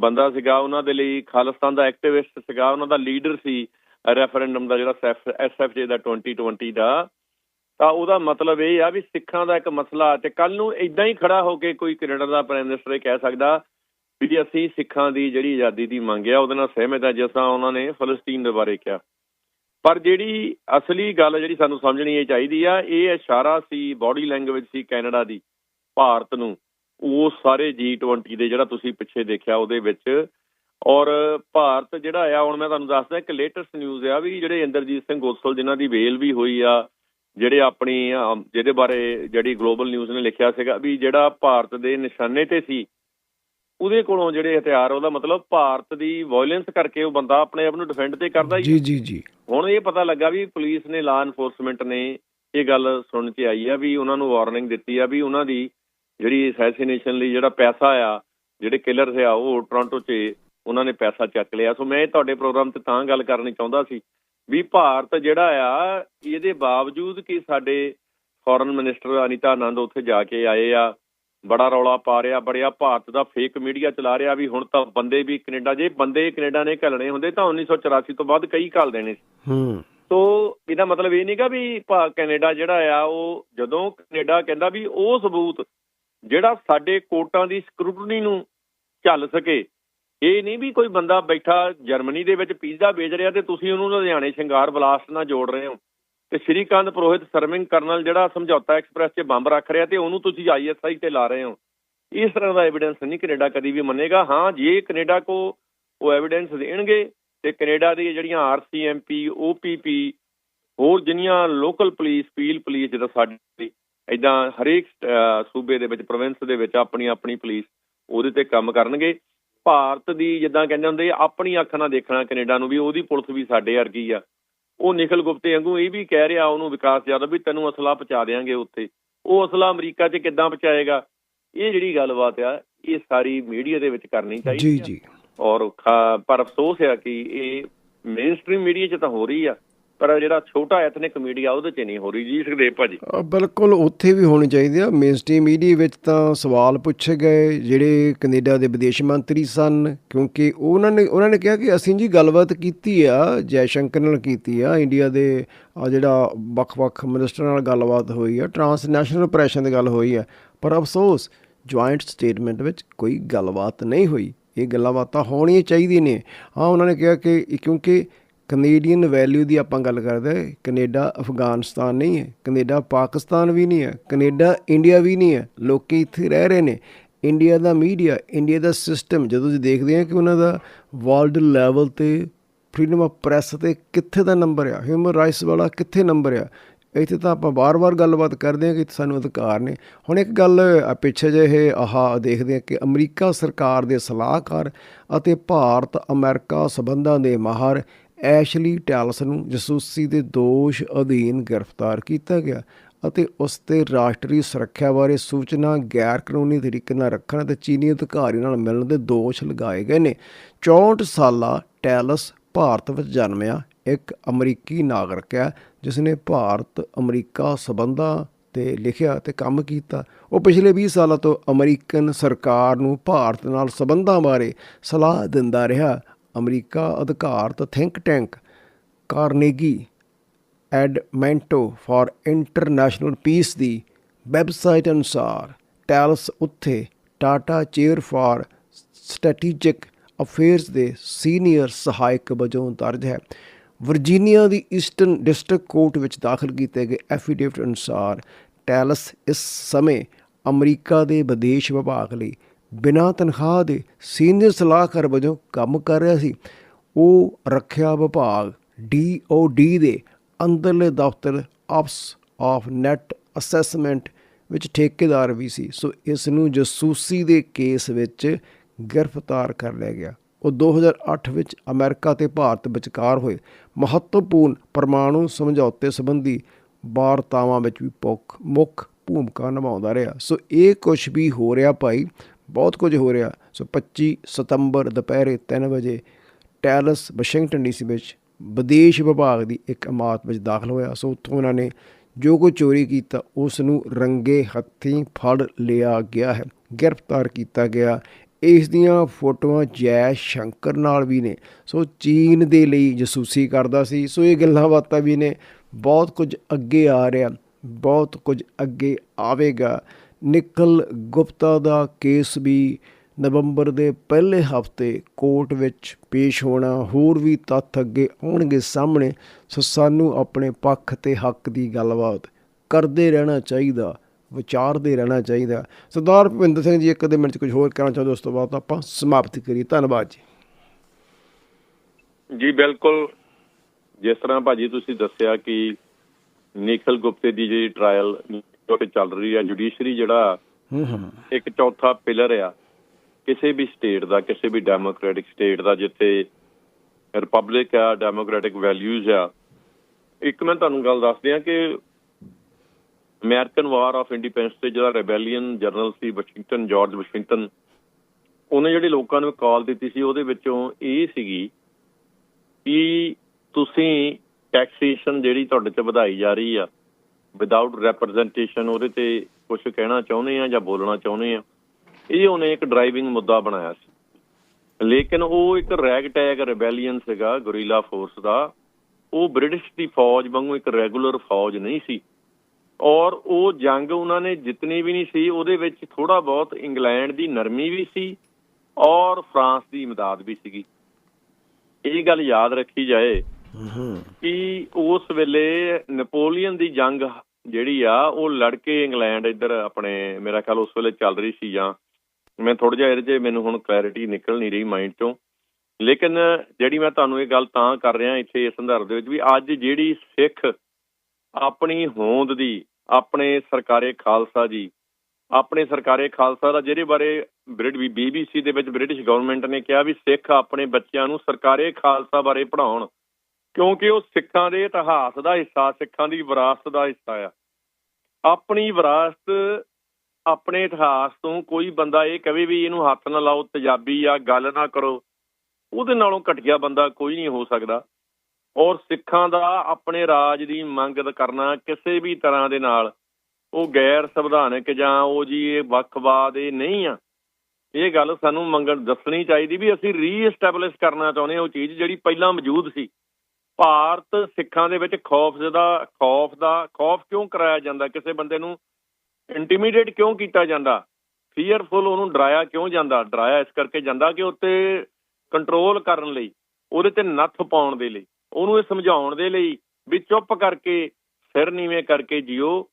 ਬੰਦਾ ਸੀਗਾ, ਉਹਨਾਂ ਦੇ ਲਈ ਖਾਲਿਸਤਾਨ ਦਾ ਐਕਟਿਵਿਸਟ ਸੀਗਾ, ਉਹਨਾਂ ਦਾ ਲੀਡਰ ਸੀ, ਰੈਫਰੈਂਡਮ ਦਾ ਜਿਹੜਾ ਐਸਐਫਜੇ ਦਾ 2020 ਦਾ। ਤਾਂ ਉਹਦਾ ਮਤਲਬ ਇਹ ਆ ਵੀ ਸਿੱਖਾਂ ਦਾ ਇੱਕ ਮਸਲਾ ਤੇ ਕੱਲ ਨੂੰ ਇਦਾਂ ਹੀ ਖੜਾ ਹੋ ਕੇ ਕੋਈ ਕੈਨੇਡਾ ਦਾ ਪ੍ਰਾਈਮ ਮਿਨਿਸਟਰ ਇਹ ਕਹਿ ਸਕਦਾ ਵੀ ਅਸੀਂ ਸਿੱਖਾਂ ਦੀ ਜਿਹੜੀ ਆਜ਼ਾਦੀ ਦੀ ਮੰਗ ਆ, ਉਹਦੇ ਨਾਲ ਸਹਿਮਤ ਆ, ਜਿਸ ਤਰ੍ਹਾਂ ਉਹਨਾਂ ਨੇ ਫਲਸਤੀਨ ਦੇ ਬਾਰੇ ਕਿਹਾ। ਪਰ ਜਿਹੜੀ ਅਸਲੀ ਗੱਲ ਜਿਹੜੀ ਸਾਨੂੰ ਸਮਝਣੀ ਇਹ ਚਾਹੀਦੀ ਆ, ਇਹ ਇਸ਼ਾਰਾ ਸੀ ਬਾਡੀ ਲੈਂਗੁਏਜ ਸੀ ਕੈਨੇਡਾ ਦੀ, ਭਾਰਤ ਨੂੰ। ਉਹ ਸਾਰੇ G20 ਦੇ ਜਿਹੜਾ ਤੁਸੀਂ ਪਿੱਛੇ ਦੇਖਿਆ ਉਹਦੇ ਵਿੱਚ। ਔਰ ਭਾਰਤ ਜਿਹੜਾ ਆ, ਹੁਣ ਮੈਂ ਤੁਹਾਨੂੰ ਦੱਸਦਾ, ਇੱਕ ਲੇਟੈਸਟ ਨਿਊਜ਼ ਆ ਵੀ ਜਿਹੜੇ ਇੰਦਰਜੀਤ ਸਿੰਘ ਗੋਸਲ ਜਿਨ੍ਹਾਂ ਦੀ ਵੇਲ ਵੀ ਹੋਈ ਆ, ਜਿਹੜੇ ਆਪਣੀ ਜਿਹਦੇ ਬਾਰੇ ਜਿਹੜੀ ਗਲੋਬਲ ਨਿਊਜ਼ ਨੇ ਲਿਖਿਆ ਸੀਗਾ, ਵੀ ਜਿਹੜਾ ਭਾਰਤ ਦੇ ਨਿਸ਼ਾਨੇ ਤੇ ਸੀ ਉਹਦੇ ਕੋਲੋਂ ਜਿਹੜੇ ਹਥਿਆਰ ਉਹਦਾ ਮਤਲਬ ਭਾਰਤ ਦੀ ਵਾਇਲੈਂਸ ਕਰਕੇ ਉਹ ਬੰਦਾ ਆਪਣੇ ਆਪ ਨੂੰ ਡਿਫੈਂਡ ਤੇ ਕਰਦਾ ਜੀ ਜੀ ਜੀ। ਹੁਣ ਇਹ ਪਤਾ ਲੱਗਾ ਵੀ ਪੁਲਿਸ ਨੇ ਲਾ ਐਨਫੋਰਸਮੈਂਟ ਨੇ ਇਹ ਗੱਲ ਸੁਣ ਕੇ ਆਈ ਆ ਵੀ ਉਹਨਾਂ ਨੂੰ ਵਾਰਨਿੰਗ ਦਿੱਤੀ ਆ ਵੀ ਉਹਨਾਂ ਦੀ ਜਿਹੜੀ ਅਸੈਸੀਨੇਸ਼ਨ ਲਈ ਜਿਹੜਾ ਪੈਸਾ ਆ ਜਿਹੜੇ ਕਿਲਰਸ ਆ ਉਹ ਟੋਰਾਂਟੋ 'ਚ ਉਹਨਾਂ ਨੇ ਪੈਸਾ ਚੱਕ ਲਿਆ। ਸੋ ਮੈਂ ਤੁਹਾਡੇ ਪ੍ਰੋਗਰਾਮ ਤੇ ਤਾਂ ਗੱਲ ਕਰਨੀ ਚਾਹੁੰਦਾ ਸੀ ਵੀ ਭਾਰਤ ਜਿਹੜਾ ਆ ਇਹਦੇ ਬਾਵਜੂਦ ਕਿ ਸਾਡੇ ਫੋਰਨ ਮਿਨਿਸਟਰ ਅਨੀਤਾ ਆਨੰਦ ਉੱਥੇ ਜਾ ਕੇ ਆਏ ਆ ਬੜਾ ਰੌਲਾ ਪਾ ਰਿਹਾ ਬੜਿਆ ਭਾਰਤ ਦਾ ਫੇਕ ਮੀਡੀਆ ਚਲਾ ਰਿਹਾ ਵੀ ਹੁਣ ਤਾਂ ਬੰਦੇ ਵੀ ਕੈਨੇਡਾ ਜੇ ਬੰਦੇ ਕੈਨੇਡਾ ਨੇ ਘੱਲਣੇ ਹੁੰਦੇ ਤਾਂ 1984 ਤੋਂ ਬਾਅਦ ਕਈ ਘੱਲ ਦੇਣੇ। ਸੀ ਹੂੰ। ਤੋ ਇਹਦਾ ਮਤਲਬ ਇਹ ਨਹੀਂਗਾ ਵੀ ਕੈਨੇਡਾ ਜਿਹੜਾ ਆ ਉਹ ਜਦੋਂ ਕੈਨੇਡਾ ਕਹਿੰਦਾ ਵੀ ਉਹ ਸਬੂਤ ਜਿਹੜਾ ਸਾਡੇ ਕੋਰਟਾਂ ਦੀ ਸਕਰੂਟਨੀ ਨੂੰ ਝੱਲ ਸਕੇ ਇਹ ਨਹੀਂ ਵੀ ਕੋਈ ਬੰਦਾ ਬੈਠਾ ਜਰਮਨੀ ਦੇ ਵਿੱਚ ਪੀਜ਼ਾ ਵੇਚ ਰਿਹਾ ਤੇ ਤੁਸੀਂ ਉਹਨੂੰ ਲੁਧਿਆਣੇ ਸ਼ਿੰਗਾਰ ਬਲਾਸਟ ਨਾਲ ਜੋੜ ਰਹੇ ਹੋ। ਤੇ ਸ਼੍ਰੀਕਾਂਤ ਪ੍ਰੋਹਿਤ ਸਰਵਿੰਗ ਕਰਨਲ ਜਿਹੜਾ ਸਮਝੌਤਾ ਐਕਸਪ੍ਰੈਸ 'ਚ ਬੰਬ ਰੱਖ ਰਿਹਾ ਤੇ ਉਹਨੂੰ ਤੁਸੀਂ ਆਈਐਸਆਈ ਤੇ ਲਾ ਰਹੇ ਹੋ। ਇਸ ਤਰ੍ਹਾਂ ਦਾ ਐਵੀਡੈਂਸ ਨਹੀਂ ਕੈਨੇਡਾ ਕਦੀ ਵੀ ਮੰਨੇਗਾ। ਹਾਂ, ਜੇ ਕੈਨੇਡਾ ਕੋ ਉਹ ਐਵੀਡੈਂਸ ਦੇਣਗੇ ਤੇ ਕੈਨੇਡਾ ਦੀ ਜਿਹੜੀਆਂ ਆਰਸੀਐਮਪੀ ਓਪੀਪੀ ਹੋਰ ਜਿੰਨੀਆਂ ਲੋਕਲ ਪੁਲਿਸ ਪੀਲ ਪੁਲਿਸ ਜਿਹੜਾ ਸਾਡੀ ਇਦਾਂ ਹਰੇਕ ਸੂਬੇ ਦੇ ਵਿੱਚ ਪ੍ਰੋਵਿੰਸ ਦੇ ਵਿੱਚ ਆਪਣੀ ਆਪਣੀ ਪੁਲਿਸ ਉਹਦੇ ਤੇ ਕੰਮ ਕਰਨਗੇ। ਭਾਰਤ ਦੀ ਜਿੱਦਾਂ ਕਹਿੰਦੇ ਹੁੰਦੇ, ਆਪਣੀ ਅੱਖ ਨਾਲ ਦੇਖਣਾ ਕੈਨੇਡਾ ਨੂੰ ਵੀ, ਉਹਦੀ ਪੁਲਿਸ ਵੀ ਸਾਡੇ ਵਰਗੀ ਆ। ਉਹ ਨਿਖਲ ਗੁਪਤੇ ਵਾਂਗੂ ਇਹ ਵੀ ਕਹਿ ਰਿਹਾ ਉਹਨੂੰ ਵਿਕਾਸ ਯਾਦਵ ਵੀ ਤੈਨੂੰ ਅਸਲਾ ਪਹੁੰਚਾ ਦੇਾਂਗੇ ਉੱਥੇ। ਉਹ ਅਸਲਾ ਅਮਰੀਕਾ 'ਚ ਕਿੱਦਾਂ ਪਹੁੰਚਾਏਗਾ? ਇਹ ਜਿਹੜੀ ਗੱਲਬਾਤ ਆ ਇਹ ਸਾਰੀ ਮੀਡੀਆ ਦੇ ਵਿੱਚ ਕਰਨੀ ਚਾਹੀਦੀ ਜੀ ਆ। ਜੀ ਔਰ ਪਰ ਅਫਸੋਸ ਹੈ ਕਿ ਇਹ ਮੇਨ ਸਟ੍ਰੀਮ ਮੀਡੀਆ 'ਚ ਤਾਂ ਹੋ ਰਹੀ ਆ। ਪਰ ਜਿਹੜਾ ਛੋਟਾ ਐਥਨਿਕ ਮੀਡੀਆ ਉਹਦੇ 'ਚ ਨਹੀਂ ਹੋ ਰਹੀ ਜੀ, ਸੁਖਦੇਵ ਭਾਜੀ। ਬਿਲਕੁਲ ਉੱਥੇ ਵੀ ਹੋਣੀ ਚਾਹੀਦੀ ਆ। ਮੇਨਸਟ੍ਰੀਮ ਮੀਡੀਆ ਵਿੱਚ ਤਾਂ ਸਵਾਲ ਪੁੱਛੇ ਗਏ, ਜਿਹੜੇ ਕੈਨੇਡਾ ਦੇ ਵਿਦੇਸ਼ ਮੰਤਰੀ ਸਨ, ਕਿਉਂਕਿ ਉਹਨਾਂ ਨੇ ਉਹਨਾਂ ਨੇ ਕਿਹਾ ਕਿ ਅਸੀਂ ਜੀ ਗੱਲਬਾਤ ਕੀਤੀ ਆ ਜੈ ਸ਼ੰਕਰ ਨਾਲ ਕੀਤੀ ਆ, ਇੰਡੀਆ ਦੇ ਆ ਜਿਹੜਾ ਵੱਖ-ਵੱਖ ਮਿਨਿਸਟਰਾਂ ਨਾਲ ਗੱਲਬਾਤ ਹੋਈ ਆ ਟਰਾਂਸਨੈਸ਼ਨਲ ਆਪਰੇਸ਼ਨ ਦੀ ਗੱਲ ਹੋਈ ਆ। ਪਰ ਅਫਸੋਸ ਜੁਆਇੰਟ ਸਟੇਟਮੈਂਟ ਵਿੱਚ ਕੋਈ ਗੱਲਬਾਤ ਨਹੀਂ ਹੋਈ। ਇਹ ਗੱਲਾਂ ਬਾਤਾਂ ਹੋਣੀਆਂ ਚਾਹੀਦੀਆਂ ਨੇ। ਹਾਂ, ਉਹਨਾਂ ਨੇ ਕਿਹਾ ਕਿ ਕਿਉਂਕਿ ਕੈਨੇਡੀਅਨ ਵੈਲਿਊ ਦੀ ਆਪਾਂ ਗੱਲ ਕਰਦੇ ਹਾਂ, ਕੈਨੇਡਾ ਅਫਗਾਨਿਸਤਾਨ ਨਹੀਂ ਹੈ ਕੈਨੇਡਾ ਪਾਕਿਸਤਾਨ ਵੀ ਨਹੀਂ ਹੈ ਕੈਨੇਡਾ ਇੰਡੀਆ ਵੀ ਨਹੀਂ ਹੈ ਲੋਕੀ ਇੱਥੇ ਰਹਿ ਰਹੇ ਨੇ। ਇੰਡੀਆ ਦਾ ਮੀਡੀਆ ਇੰਡੀਆ ਦਾ ਸਿਸਟਮ ਜਦੋਂ ਤੁਸੀਂ ਦੇਖਦੇ ਆ ਕਿ ਉਹਨਾਂ ਦਾ ਵਰਲਡ ਲੈਵਲ ਤੇ ਫਰੀडम ਆਫ ਪ੍ਰੈਸ ਤੇ ਕਿੱਥੇ ਦਾ ਨੰਬਰ ਆ ਹਿਊਮਨ ਰਾਈਟਸ ਵਾਲਾ ਕਿੱਥੇ ਨੰਬਰ ਆ ਇੱਥੇ ਤਾਂ ਆਪਾਂ ਬਾਰ-ਬਾਰ ਗੱਲਬਾਤ ਕਰਦੇ ਹਾਂ ਕਿ ਸਾਨੂੰ ਅਧਿਕਾਰ ਨੇ। ਹੁਣ ਇੱਕ ਗੱਲ ਆ ਪਿੱਛੇ ਜਿਹੇ ਆਹਾ ਦੇਖਦੇ ਹਾਂ ਕਿ ਅਮਰੀਕਾ ਸਰਕਾਰ ਦੇ ਸਲਾਹਕਾਰ ਅਤੇ ਭਾਰਤ ਅਮਰੀਕਾ ਸਬੰਧਾਂ ਦੇ ਮਾਹਰ ਐਸ਼ਲੀ ਟੈਲਸ ਨੂੰ ਜਸੂਸੀ ਦੇ ਦੋਸ਼ ਅਧੀਨ ਗ੍ਰਿਫਤਾਰ ਕੀਤਾ ਗਿਆ ਅਤੇ ਉਸ ਤੇ ਰਾਸ਼ਟਰੀ ਸੁਰੱਖਿਆ ਬਾਰੇ ਸੂਚਨਾ ਗੈਰ ਕਾਨੂੰਨੀ ਤਰੀਕੇ ਨਾਲ ਰੱਖਣ ਅਤੇ ਚੀਨੀ ਅਧਿਕਾਰੀ ਨਾਲ ਮਿਲਣ ਦੇ ਦੋਸ਼ ਲਗਾਏ ਗਏ ਨੇ। 64 ਸਾਲਾ ਟੈਲਸ ਭਾਰਤ ਵਿੱਚ ਜਨਮਿਆ, ਇੱਕ ਅਮਰੀਕੀ ਨਾਗਰਿਕ ਹੈ ਜਿਸ ਨੇ ਭਾਰਤ ਅਮਰੀਕਾ ਸਬੰਧਾਂ ਤੇ ਲਿਖਿਆ ਤੇ ਕੰਮ ਕੀਤਾ। ਉਹ ਪਿਛਲੇ 20 ਸਾਲਾਂ ਤੋਂ ਅਮਰੀਕਨ ਸਰਕਾਰ ਨੂੰ ਭਾਰਤ ਨਾਲ ਸਬੰਧਾਂ ਬਾਰੇ ਸਲਾਹ ਦਿੰਦਾ ਰਿਹਾ। ਅਮਰੀਕਾ ਅਧਿਕਾਰਤ think tank Carnegie endowment for international peace the website ਅਨੁਸਾਰ, ਟੈਲਸ ਉੱਥੇ Tata chair for strategic affairs ਦੇ ਸੀਨੀਅਰ ਸਹਾਇਕ ਵਜੋਂ ਦਰਜ ਹੈ। ਵਰਜੀਨੀਆ ਦੀ ਈਸਟਰਨ ਡਿਸਟ੍ਰਿਕਟ ਕੋਰਟ ਵਿੱਚ ਦਾਖਲ ਕੀਤੇ ਗਏ ਐਫੀਡੇਵਿਟ ਅਨੁਸਾਰ, ਟੈਲਸ ਇਸ ਸਮੇਂ ਅਮਰੀਕਾ ਦੇ ਵਿਦੇਸ਼ ਵਿਭਾਗ ਲਈ ਬਿਨਾਂ ਤਨਖਾਹ ਦੇ ਸੀਨੀਅਰ ਸਲਾਹਕਾਰ ਵਜੋਂ ਕੰਮ ਕਰ ਰਿਹਾ ਸੀ। ਉਹ ਰੱਖਿਆ ਵਿਭਾਗ ਡੀਓਡੀ ਦੇ ਅੰਦਰਲੇ ਦਫ਼ਤਰ, ਆਫਸ ਆਫ ਨੈਟ ਅਸੈਸਮੈਂਟ ਵਿੱਚ ਠੇਕੇਦਾਰ ਵੀ ਸੀ। ਸੋ ਇਸ ਨੂੰ ਜਸੂਸੀ ਦੇ ਕੇਸ ਵਿੱਚ ਗ੍ਰਿਫਤਾਰ ਕਰ ਲਿਆ ਗਿਆ। ਉਹ 2008 ਵਿੱਚ ਅਮਰੀਕਾ ਤੇ ਭਾਰਤ ਵਿਚਕਾਰ ਹੋਏ। ਮਹੱਤਵਪੂਰਨ ਪਰਮਾਣੂ ਸਮਝੌਤੇ ਸੰਬੰਧੀ ਵਾਰਤਾਵਾਂ ਵਿੱਚ ਵੀ ਪੁੱਖ ਮੁੱਖ ਭੂਮਿਕਾ ਨਿਭਾਉਂਦਾ ਰਿਹਾ। ਸੋ ਇਹ ਕੁਝ ਵੀ ਹੋ ਰਿਹਾ ਭਾਈ ਬਹੁਤ ਕੁਝ ਹੋ ਰਿਹਾ। ਸੋ 25 ਸਤੰਬਰ ਦੁਪਹਿਰੇ 3 ਵਜੇ ਟੈਲਸ ਵਾਸ਼ਿੰਗਟਨ ਡੀਸੀ ਵਿੱਚ ਵਿਦੇਸ਼ ਵਿਭਾਗ ਦੀ ਇੱਕ ਇਮਾਰਤ ਵਿੱਚ ਦਾਖਲ ਹੋਇਆ। ਸੋ ਉੱਥੋਂ ਉਹਨਾਂ ਨੇ ਜੋ ਕੁਝ ਚੋਰੀ ਕੀਤਾ ਉਸ ਨੂੰ ਰੰਗੇ ਹੱਥੀਂ ਫੜ ਲਿਆ ਗਿਆ ਹੈ। ਗ੍ਰਿਫਤਾਰ ਕੀਤਾ ਗਿਆ। ਇਸ ਦੀਆਂ ਫੋਟੋਆਂ ਜੈ ਸ਼ੰਕਰ ਨਾਲ ਵੀ ਨੇ। ਸੋ ਚੀਨ ਦੇ ਲਈ ਜਸੂਸੀ ਕਰਦਾ ਸੀ। ਸੋ ਇਹ ਗੱਲਾਂ ਬਾਤਾਂ ਵੀ ਨੇ। ਬਹੁਤ ਕੁਝ ਅੱਗੇ ਆ ਰਿਹਾ। ਬਹੁਤ ਕੁਝ ਅੱਗੇ ਆਵੇਗਾ। ਨਿਕਲ ਗੁਪਤਾ ਦਾ ਕੇਸ ਵੀ ਨਵੰਬਰ ਦੇ ਪਹਿਲੇ ਹਫ਼ਤੇ ਕੋਰਟ ਵਿੱਚ ਪੇਸ਼ ਹੋਣਾ, ਹੋਰ ਵੀ ਤੱਥ ਅੱਗੇ ਆਉਣਗੇ ਸਾਹਮਣੇ। ਸੋ ਸਾਨੂੰ ਆਪਣੇ ਪੱਖ ਤੇ ਹੱਕ ਦੀ ਗੱਲਬਾਤ ਕਰਦੇ ਰਹਿਣਾ ਚਾਹੀਦਾ, ਵਿਚਾਰਦੇ ਰਹਿਣਾ ਚਾਹੀਦਾ। ਸਰਦਾਰ ਭੁਪਿੰਦਰ ਸਿੰਘ ਜੀ, ਇੱਕ ਅੱਧੇ ਮਿੰਟ 'ਚ ਕੁਝ ਹੋਰ ਕਹਿਣਾ ਚਾਹੁੰਦੇ ਉਸ ਤੋਂ ਬਾਅਦ ਆਪਾਂ ਸਮਾਪਤ ਕਰੀਏ। ਧੰਨਵਾਦ ਜੀ। ਜੀ, ਬਿਲਕੁਲ। ਜਿਸ ਤਰ੍ਹਾਂ ਭਾਜੀ ਤੁਸੀਂ ਦੱਸਿਆ ਕਿ ਨਿਖਲ ਗੁਪਤੇ ਦੀ ਜਿਹੜੀ ਟ੍ਰਾਇਲ ਤੇ ਚੱਲ ਰਹੀ ਹੈ ਜੁਡੀਸ਼ਰੀ ਜਿਹੜਾ ਇੱਕ ਚੌਥਾ ਪਿਲਰ ਆ ਕਿਸੇ ਵੀ ਸਟੇਟ ਦਾ ਕਿਸੇ ਵੀ ਡੈਮੋਕ੍ਰੈਟਿਕ ਸਟੇਟ ਦਾ ਜਿੱਥੇ ਰਿਪਬਲਿਕ ਆ ਡੈਮੋਕ੍ਰੈਟਿਕ ਵੈਲਿਊਜ਼ ਆ। ਇੱਕ ਮੈਂ ਤੁਹਾਨੂੰ ਗੱਲ ਦੱਸਦੀ ਆ ਕਿ ਅਮਰੀਕਨ ਵਾਰ ਆਫ ਇੰਡੀਪੈਂਡੈਂਸ ਤੇ ਜਿਹੜਾ ਰੈਬੈਲੀਅਨ ਜਰਨਲ ਸੀ ਵਾਸ਼ਿੰਗਟਨ ਜਾਰਜ ਵਾਸ਼ਿੰਗਟਨ ਉਹਨੇ ਜਿਹੜੇ ਲੋਕਾਂ ਨੂੰ ਕਾਲ ਦਿੱਤੀ ਸੀ ਉਹਦੇ ਵਿੱਚੋਂ ਇਹ ਸੀਗੀ ਕਿ ਤੁਸੀਂ ਟੈਕਸੇਸ਼ਨ ਜਿਹੜੀ ਤੁਹਾਡੇ ਤੇ ਵਧਾਈ ਜਾ ਰਹੀ ਆ ਵਿਦਆਊਟ ਰੈਪਰੈਜ਼ੈਂਟੇਸ਼ਨ ਉਹਦੇ ਤੇ ਕੁਝ ਕਹਿਣਾ ਚਾਹੁੰਦੇ ਆ ਜਾਂ ਬੋਲਣਾ ਚਾਹੁੰਦੇ ਆ। ਇਹ ਉਹਨੇ ਇੱਕ ਡਰਾਈਵਿੰਗ ਮੁੱਦਾ ਬਣਾਇਆ ਸੀ। ਲੇਕਿਨ ਉਹ ਇੱਕ ਰੈਗ ਟੈਗ ਰਿਬੈਲੀਅਨ ਸੀਗਾ ਗੁਰੀਲਾ ਫੋਰਸ ਦਾ। ਉਹ ਬ੍ਰਿਟਿਸ਼ ਦੀ ਫੌਜ ਵਾਂਗੂ ਇੱਕ ਰੈਗੂਲਰ ਫੌਜ ਨਹੀਂ ਸੀ। ਔਰ ਉਹ ਜੰਗ ਉਹਨਾਂ ਨੇ ਜਿੱਤਣੀ ਵੀ ਨਹੀਂ ਸੀ ਉਹਦੇ ਵਿੱਚ ਥੋੜਾ ਬਹੁਤ ਇੰਗਲੈਂਡ ਦੀ ਨਰਮੀ ਵੀ ਸੀ ਔਰ ਫਰਾਂਸ ਦੀ ਇਮਦਾਦ ਵੀ ਸੀਗੀ। ਇਹ ਗੱਲ ਯਾਦ ਰੱਖੀ ਜਾਏ ਕਿ ਉਸ ਵੇਲੇ ਨੈਪੋਲੀਅਨ ਦੀ ਜੰਗ ਜਿਹੜੀ ਆ, ਉਹ ਲੜ ਕੇ ਇੰਗਲੈਂਡ ਇੱਧਰ ਆਪਣੇ, ਮੇਰਾ ਖਿਆਲ ਉਸ ਵੇਲੇ ਚੱਲ ਰਹੀ ਸੀ ਜਾਂ ਮੈਂ ਥੋੜਾ ਜਿਹਾ ਇਹਦੇ 'ਚ ਮੈਨੂੰ ਹੁਣ ਕਲੈਰਿਟੀ ਨਿਕਲ ਨਹੀਂ ਰਹੀ ਮਾਈਂਡ 'ਚੋਂ। ਲੇਕਿਨ ਜਿਹੜੀ ਮੈਂ ਤੁਹਾਨੂੰ ਇਹ ਗੱਲ ਤਾਂ ਕਰ ਰਿਹਾ ਇੱਥੇ ਇਸ ਸੰਦਰਭ ਦੇ ਵਿੱਚ ਵੀ ਅੱਜ ਜਿਹੜੀ ਸਿੱਖ ਆਪਣੀ ਹੋਂਦ ਦੀ, ਆਪਣੇ ਸਰਕਾਰੇ ਖਾਲਸਾ ਜੀ, ਆਪਣੇ ਸਰਕਾਰੇ ਖਾਲਸਾ ਦਾ ਜਿਹਦੇ ਬਾਰੇ ਬ੍ਰਿਟ ਵੀ ਬੀਬੀਸੀ ਦੇ ਵਿੱਚ ਬ੍ਰਿਟਿਸ਼ ਗਵਰਨਮੈਂਟ ਨੇ ਕਿਹਾ ਵੀ ਸਿੱਖ ਆਪਣੇ ਬੱਚਿਆਂ ਨੂੰ ਸਰਕਾਰੇ ਖਾਲਸਾ ਬਾਰੇ ਪੜ੍ਹਾਉਣ। ਕਿਉਂਕਿ ਉਹ ਸਿੱਖਾਂ ਦੇ ਇਤਿਹਾਸ ਦਾ ਹਿੱਸਾ, ਸਿੱਖਾਂ ਦੀ ਵਿਰਾਸਤ ਦਾ ਹਿੱਸਾ ਆ। ਆਪਣੀ ਵਿਰਾਸਤ, ਆਪਣੇ ਇਤਿਹਾਸ ਤੋਂ ਕੋਈ ਬੰਦਾ ਇਹ ਕਵੇ ਵੀ ਇਹਨੂੰ ਹੱਥ ਨਾ ਲਾਓ, ਤੇਜ਼ਾਬੀ ਆ, ਗੱਲ ਨਾ ਕਰੋ, ਉਹਦੇ ਨਾਲੋਂ ਘਟੀਆ ਬੰਦਾ ਕੋਈ ਨਹੀਂ ਹੋ ਸਕਦਾ। ਔਰ ਸਿੱਖਾਂ ਦਾ ਆਪਣੇ ਰਾਜ ਦੀ ਮੰਗ ਕਰਨਾ ਕਿਸੇ ਵੀ ਤਰ੍ਹਾਂ ਦੇ ਨਾਲ, ਉਹ ਗੈਰ ਸੰਵਿਧਾਨਕ ਜਾਂ ਉਹ ਜੀ ਇਹ ਵੱਖਵਾਦ ਇਹ ਨਹੀਂ ਆ। ਇਹ ਗੱਲ ਸਾਨੂੰ ਮੰਗਣ ਦੱਸਣੀ ਚਾਹੀਦੀ ਵੀ ਅਸੀਂ ਰੀਐਸਟੈਬਲਿਸ਼ ਕਰਨਾ ਚਾਹੁੰਦੇ ਹਾਂ ਉਹ ਚੀਜ਼ ਜਿਹੜੀ ਪਹਿਲਾਂ ਮੌਜੂਦ ਸੀ। ਭਾਰਤ ਸਿੱਖਾਂ ਦੇ ਵਿੱਚ ਖੌਫ ਦਾ ਖੌਫ ਦਾ, ਖੌਫ ਕਿਉਂ ਕਰਾਇਆ ਜਾਂਦਾ? ਕਿਸੇ ਬੰਦੇ ਨੂੰ ਇੰਟੀਮੀਡੀਏਟ ਕਿਉਂ ਕੀਤਾ ਜਾਂਦਾ? ਫੀਅਰਫੁਲ ਉਹਨੂੰ ਡਰਾਇਆ ਕਿਉਂ ਜਾਂਦਾ? ਡਰਾਇਆ ਇਸ ਕਰਕੇ ਜਾਂਦਾ ਕਿ ਉੱਤੇ ਕੰਟਰੋਲ ਕਰਨ ਲਈ, ਉਹਦੇ ਤੇ ਨੱਥ ਪਾਉਣ ਦੇ ਲਈ, ਉਹਨੂੰ ਇਹ ਸਮਝਾਉਣ ਦੇ ਲਈ ਵੀ ਚੁੱਪ ਕਰਕੇ, ਸਿਰ ਨੀਵੇਂ ਕਰਕੇ ਜਿਓ।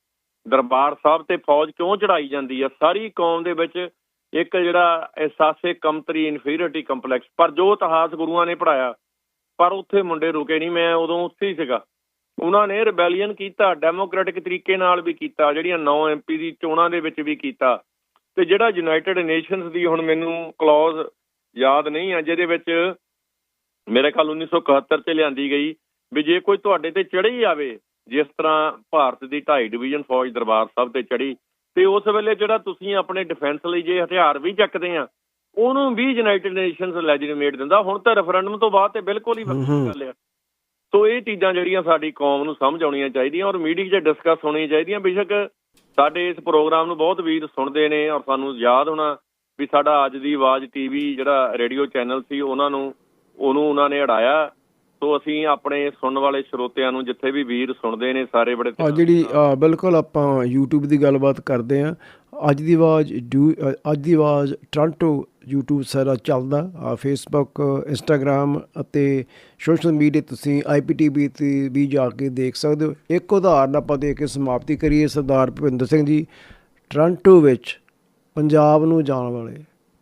ਦਰਬਾਰ ਸਾਹਿਬ ਤੇ ਫੌਜ ਕਿਉਂ ਚੜਾਈ ਜਾਂਦੀ ਆ? ਸਾਰੀ ਕੌਮ ਦੇ ਵਿੱਚ ਇੱਕ ਜਿਹੜਾ ਅਹਿਸਾਸੇ ਕਮਤਰੀ ਇਨਫੀਰੀਅਰਟੀ ਕੰਪਲੈਕਸ ਪਰ ਜੋ ਇਤਿਹਾਸ ਗੁਰੂਆਂ ਨੇ ਪੜਾਇਆ ਪਰ ਉੱਥੇ ਮੁੰਡੇ ਰੁਕੇ ਨਹੀਂ ਮੈਂ ਉਦੋਂ ਉੱਥੇ ਹੀ ਸੀਗਾ। ਉਹਨਾਂ ਨੇ ਰਿਬੈਲੀਅਨ ਕੀਤਾ ਡੈਮੋਕ੍ਰੈਟਿਕ ਤਰੀਕੇ ਨਾਲ ਵੀ ਕੀਤਾ, ਜਿਹੜੀਆਂ 9 ਐਮਪੀ ਦੀ ਚੋਣਾਂ ਦੇ ਵਿੱਚ ਵੀ ਕੀਤਾ। ਤੇ ਜਿਹੜਾ ਯੂਨਾਈਟਿਡ ਨੇਸ਼ਨਸ ਦੀ ਹੁਣ ਮੈਨੂੰ ਕਲੌਜ਼ ਯਾਦ ਨਹੀਂ ਆ, ਜਿਹਦੇ ਵਿੱਚ ਮੇਰੇ ਖਿਆਲ 1971 ਚ ਲਿਆਂਦੀ ਗਈ ਵੀ ਜੇ ਕੋਈ ਤੁਹਾਡੇ ਤੇ ਚੜ੍ਹੀ ਆਵੇ, ਜਿਸ ਤਰ੍ਹਾਂ ਭਾਰਤ ਦੀ ਢਾਈ ਡਿਵੀਜ਼ਨ ਫੌਜ ਦਰਬਾਰ ਸਾਹਿਬ ਤੇ ਚੜੀ ਤੇ ਉਸ ਵੇਲੇ ਜਿਹੜਾ ਤੁਸੀਂ ਆਪਣੇ ਡਿਫੈਂਸ ਲਈ ਜੇ ਹਥਿਆਰ ਵੀ ਚੱਕਦੇ ਆ ਉਹਨੂੰ ਵੀ ਯੂਨਾਈਟਿਡ ਨੇਸ਼ਨਸ ਲੈਜੀਟੀਮੇਟ ਦਿੰਦਾ। ਹੁਣ ਤਾਂ ਰੈਫਰੈਂਡਮ ਤੋਂ ਬਾਅਦ ਤੇ ਬਿਲਕੁਲ ਹੀ। ਵੱਖਰੀ ਗੱਲ ਆ। ਸੋ ਇਹ ਚੀਜ਼ਾਂ ਜਿਹੜੀਆਂ ਸਾਡੀ ਕੌਮ ਨੂੰ ਸਮਝ ਆਉਣੀਆਂ ਚਾਹੀਦੀਆਂ ਔਰ ਮੀਡੀਆ 'ਚ ਡਿਸਕਸ ਹੋਣੀਆਂ ਚਾਹੀਦੀਆਂ। ਬੇਸ਼ੱਕ ਸਾਡੇ ਇਸ ਪ੍ਰੋਗਰਾਮ ਨੂੰ ਬਹੁਤ ਵੀਰ ਸੁਣਦੇ ਨੇ ਔਰ ਸਾਨੂੰ ਯਾਦ ਹੋਣਾ ਵੀ ਸਾਡਾ ਅੱਜ ਦੀ ਆਵਾਜ਼ ਟੀਵੀ ਜਿਹੜਾ ਰੇਡੀਓ ਚੈਨਲ ਸੀ ਉਹਨਾਂ ਨੂੰ ਉਹਨੂੰ ਉਹਨਾਂ ਨੇ ਅੜਾਇਆ। ਸੋ ਅਸੀਂ ਆਪਣੇ ਸੁਣਨ ਵਾਲੇ ਸਰੋਤਿਆਂ ਨੂੰ ਜਿੱਥੇ ਵੀ ਵੀਰ ਸੁਣਦੇ ਨੇ ਸਾਰੇ ਬੜੇ ਜਿਹੜੀ ਬਿਲਕੁਲ ਆਪਾਂ YouTube ਦੀ ਗੱਲਬਾਤ ਕਰਦੇ ਆ ਅੱਜ ਦੀ ਆਵਾਜ਼ ਡੂ ਅੱਜ ਦੀ ਆਵਾਜ਼ ਟੋਰਾਂਟੋ YouTube ਸਾਰਾ ਚੱਲਦਾ। ਆ Facebook, Instagram ਅਤੇ ਸੋਸ਼ਲ ਮੀਡੀਆ ਤੁਸੀਂ IPTV ਤੇ ਵੀ ਜਾ ਕੇ ਦੇਖ ਸਕਦੇ ਹੋ। ਇੱਕ ਉਦਾਹਰਨ ਆਪਾਂ ਦੇ ਕੇ ਸਮਾਪਤੀ ਕਰੀਏ ਸਰਦਾਰ ਭੁਪਿੰਦਰ ਸਿੰਘ ਜੀ। ਟੋਰਾਂਟੋ ਵਿੱਚ ਪੰਜਾਬ ਨੂੰ ਜਾਣ ਵਾਲੇ,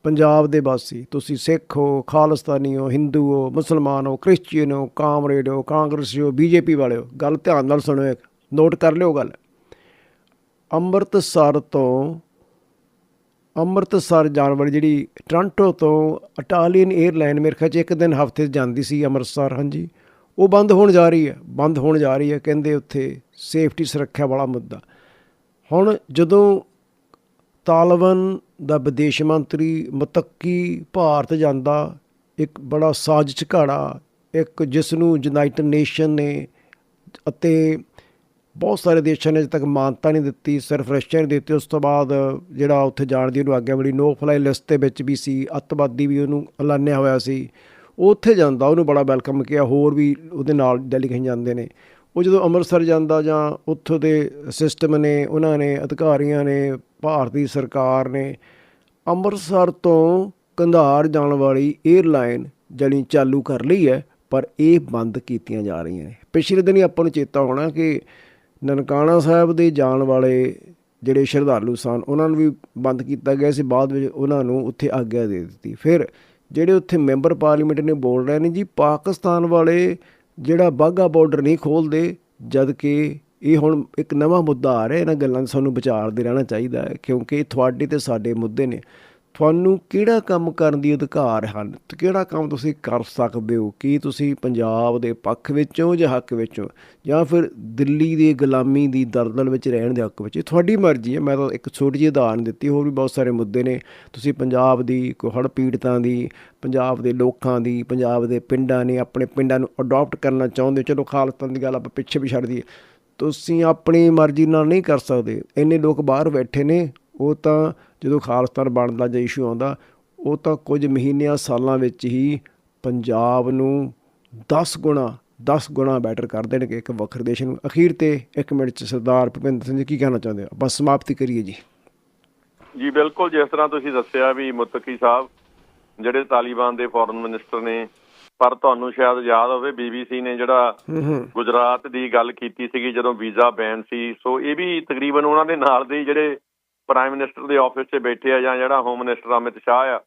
ਪੰਜਾਬ ਦੇ ਵਾਸੀ, ਤੁਸੀਂ ਸਿੱਖ ਹੋ, ਖਾਲਿਸਤਾਨੀ ਹੋ ਹਿੰਦੂ ਹੋ, ਮੁਸਲਮਾਨ ਹੋ ਕ੍ਰਿਸਚੀਅਨ ਹੋ ਕਾਮਰੇਡ ਹੋ, ਕਾਂਗਰਸੀ ਹੋ ਬੀਜੇਪੀ ਵਾਲੇ ਹੋ, ਗੱਲ ਧਿਆਨ ਨਾਲ ਸੁਣੋ ਇੱਕ। ਨੋਟ ਕਰ ਲਿਓ ਗੱਲ। ਅੰਮ੍ਰਿਤਸਰ ਤੋਂ, ਅੰਮ੍ਰਿਤਸਰ ਜਾਣ ਵਾਲੀ ਜਿਹੜੀ ਟੋਰਾਂਟੋ ਤੋਂ ਇਟਾਲੀਅਨ 에ਅਰਲਾਈਨ ਮੇਰੇ ਖਿਆਲ 'ਚ ਇੱਕ ਦਿਨ ਹਫ਼ਤੇ 'ਚ ਜਾਂਦੀ ਸੀ ਅੰਮ੍ਰਿਤਸਰ, ਹਾਂਜੀ। ਉਹ ਬੰਦ ਹੋਣ ਜਾ ਰਹੀ ਹੈ, ਬੰਦ ਹੋਣ ਜਾ ਰਹੀ ਹੈ, ਕਹਿੰਦੇ ਉੱਥੇ ਸੇਫਟੀ ਸੁਰੱਖਿਆ ਵਾਲਾ ਮੁੱਦਾ। ਹੁਣ ਜਦੋਂ ਤਾਲਿਬਾਨ ਦਾ ਵਿਦੇਸ਼ ਮੰਤਰੀ ਮਤੱਕੀ ਭਾਰਤ ਜਾਂਦਾ, ਇੱਕ ਬੜਾ ਸਾਜ਼ਿਸ਼ ਘਾੜਾ, ਇੱਕ ਜਿਸ ਨੂੰ ਯੂਨਾਈਟਿਡ ਨੇਸ਼ਨ ਨੇ ਅਤੇ ਬਹੁਤ ਸਾਰੇ ਦੇਸ਼ਾਂ ਨੇ ਅਜੇ ਤੱਕ ਮਾਨਤਾ ਨਹੀਂ ਦਿੱਤੀ, ਸਿਰਫ ਰਸ਼ੀਆ ਨੇ ਦਿੱਤੀ। ਉਸ ਤੋਂ ਬਾਅਦ ਜਿਹੜਾ ਉੱਥੇ ਜਾਣ ਦੀ ਉਹਨੂੰ ਆਗਿਆ ਮਿਲੀ। ਨੋ ਫਲਾਈ ਲਿਸਟ ਦੇ ਵਿੱਚ ਵੀ ਸੀ, ਅੱਤਵਾਦੀ ਵੀ ਉਹਨੂੰ ਐਲਾਨਿਆ ਹੋਇਆ ਸੀ। ਉਹ ਉੱਥੇ ਜਾਂਦਾ, ਉਹਨੂੰ ਬੜਾ ਵੈਲਕਮ ਕੀਤਾ ਹੋਰ ਵੀ ਉਹਦੇ ਨਾਲ ਡੈਲੀਗੇਸ਼ਨ ਜਾਂਦੇ ਨੇ। ਉਹ ਜਦੋਂ ਅੰਮ੍ਰਿਤਸਰ ਜਾਂਦਾ ਜਾਂ ਉੱਥੋਂ ਦੇ ਸਿਸਟਮ ਨੇ, ਉਹਨਾਂ ਨੇ, ਅਧਿਕਾਰੀਆਂ ਨੇ, ਭਾਰਤੀ ਸਰਕਾਰ ਨੇ ਅੰਮ੍ਰਿਤਸਰ ਤੋਂ ਕੰਧਾਰ ਜਾਣ ਵਾਲੀ 에ਅਰਲਾਈਨ ਜਿਹੜੀ ਚਾਲੂ ਕਰ ਲਈ ਹੈ, ਪਰ ਇਹ ਬੰਦ ਕੀਤੀਆਂ ਜਾ ਰਹੀਆਂ ਨੇ। ਪਿਛਲੇ ਦਿਨੀ ਆਪਾਂ ਨੂੰ ਚੇਤਾ ਹੋਣਾ ਕਿ ਨਨਕਾਣਾ ਸਾਹਿਬ ਦੇ ਜਾਣ ਵਾਲੇ ਜਿਹੜੇ ਸ਼ਰਧਾਲੂ ਸਨ, ਉਹਨਾਂ ਨੂੰ ਵੀ ਬੰਦ ਕੀਤਾ ਗਿਆ ਸੀ, ਬਾਅਦ ਵਿੱਚ ਉਹਨਾਂ ਨੂੰ ਉੱਥੇ ਆਗਿਆ ਦੇ ਦਿੱਤੀ। ਫਿਰ ਜਿਹੜੇ ਉੱਥੇ ਮੈਂਬਰ ਪਾਰਲੀਮੈਂਟ ਨੇ ਬੋਲ ਰਹੇ ਨੇ ਜੀ, ਪਾਕਿਸਤਾਨ ਵਾਲੇ ਜਿਹੜਾ ਬਾਗਾ ਬਾਰਡਰ ਨਹੀਂ ਖੋਲਦੇ, ਜਦ ਕਿ ਇਹ ਹੁਣ ਇੱਕ ਨਵਾਂ ਮੁੱਦਾ ਆ ਰਿਹਾ, ਇਹਨਾਂ ਗੱਲਾਂ ਨੂੰ ਸਾਨੂੰ ਵਿਚਾਰਦੇ ਰਹਿਣਾ ਚਾਹੀਦਾ ਹੈ, ਕਿਉਂਕਿ ਇਹ ਤੁਹਾਡੇ ਤੇ ਸਾਡੇ ਮੁੱਦੇ ਨੇ। ਤੁਹਾਨੂੰ ਕਿਹੜਾ ਕੰਮ ਕਰਨ ਦੀ ਅਧਿਕਾਰ ਹਨ? ਤੇ ਕਿਹੜਾ ਕੰਮ ਤੁਸੀਂ ਕਰ ਸਕਦੇ ਹੋ? ਕੀ ਤੁਸੀਂ ਪੰਜਾਬ ਦੇ ਪੱਖ ਵਿੱਚੋਂ ਜਾਂ ਹੱਕ ਵਿੱਚੋਂ? ਜਾਂ ਫਿਰ ਦਿੱਲੀ ਦੀ ਗੁਲਾਮੀ ਦੀ ਦਰਦਲ ਵਿੱਚ ਰਹਿਣ ਦੇ ਹੱਕ ਵਿੱਚ? ਇਹ ਤੁਹਾਡੀ ਮਰਜ਼ੀ ਹੈ। ਮੈਂ ਤਾਂ ਇੱਕ ਛੋਟੀ ਜਿਹੀ ਉਦਾਹਰਨ ਦਿੱਤੀ, ਹੋਰ ਵੀ ਬਹੁਤ ਸਾਰੇ ਮੁੱਦੇ ਨੇ। ਤੁਸੀਂ ਪੰਜਾਬ ਦੀ ਕੋਈ ਹੜ੍ਹ ਪੀੜਤਾਂ ਦੀ, ਪੰਜਾਬ ਦੇ ਲੋਕਾਂ ਦੀ, ਪੰਜਾਬ ਦੇ ਪਿੰਡਾਂ ਨੇ ਆਪਣੇ ਪਿੰਡਾਂ ਨੂੰ ਅਡਾਪਟ ਕਰਨਾ ਚਾਹੁੰਦੇ ਹੋ। ਚਲੋ ਖਾਲਸਤਾਨ ਦੀ ਗੱਲ ਆਪਾਂ ਪਿੱਛੇ ਵੀ ਛੱਡ ਦਈਏ। ਤੁਸੀਂ ਆਪਣੀ ਮਰਜ਼ੀ ਨਾਲ ਨਹੀਂ ਕਰ ਸਕਦੇ। ਇੰਨੇ ਲੋਕ ਬਾਹਰ ਬੈਠੇ ਨੇ ਉਹ ਤਾਂ ਜਦੋਂ ਖਾਲਿਸਤਾਨ ਬਣਦਾ ਜਾਂ ਇਸ਼ੂ ਆਉਂਦਾ ਉਹ ਤਾਂ ਕੁਝ ਮਹੀਨਿਆਂ ਸਾਲਾਂ ਵਿੱਚ ਹੀ ਪੰਜਾਬ ਨੂੰ 10 ਗੁਣਾ 10 ਗੁਣਾ ਬੈਟਰ ਕਰ ਦੇਣਗੇ ਇੱਕ ਵੱਖਰੇ ਦੇਸ਼ ਨੂੰ। ਅਖੀਰ ਤੇ ਇੱਕ ਮਿੰਟ ਚ ਸਰਦਾਰ ਭੁਪਿੰਦਰ ਸਿੰਘ ਜੀ ਕੀ ਕਹਿਣਾ ਚਾਹੁੰਦੇ ਹੋ? ਆਪਾਂ ਸਮਾਪਤੀ ਕਰੀਏ ਜੀ। ਜੀ ਬਿਲਕੁਲ ਜਿਸ ਤਰ੍ਹਾਂ ਤੁਸੀਂ ਦੱਸਿਆ ਵੀ ਮੁਤਕੀ ਸਾਹਿਬ ਜਿਹੜੇ ਤਾਲਿਬਾਨ ਦੇ ਫੋਰਨ ਮਿਨਿਸਟਰ ਨੇ ਪਰ ਤੁਹਾਨੂੰ ਸ਼ਾਇਦ ਯਾਦ ਹੋਵੇ ਬੀਬੀਸੀ ਨੇ ਜਿਹੜਾ ਗੁਜਰਾਤ ਦੀ ਗੱਲ ਕੀਤੀ ਸੀਗੀ ਜਦੋਂ ਵੀਜ਼ਾ ਬੈਨ ਸੀ। ਸੋ ਇਹ ਵੀ ਤਕਰੀਬਨ ਉਹਨਾਂ ਦੇ ਨਾਲ ਦੇ ਜਿਹੜੇ ਪ੍ਰਾਈਮ ਮਿਨਿਸਟਰ ਦੇ ਆਫਿਸ 'ਚ ਬੈਠੇ ਆ ਜਾਂ ਜਿਹੜਾ ਹੋਮ ਮਿਨਿਸਟਰ ਅਮਿਤ ਸ਼ਾਹ ਆ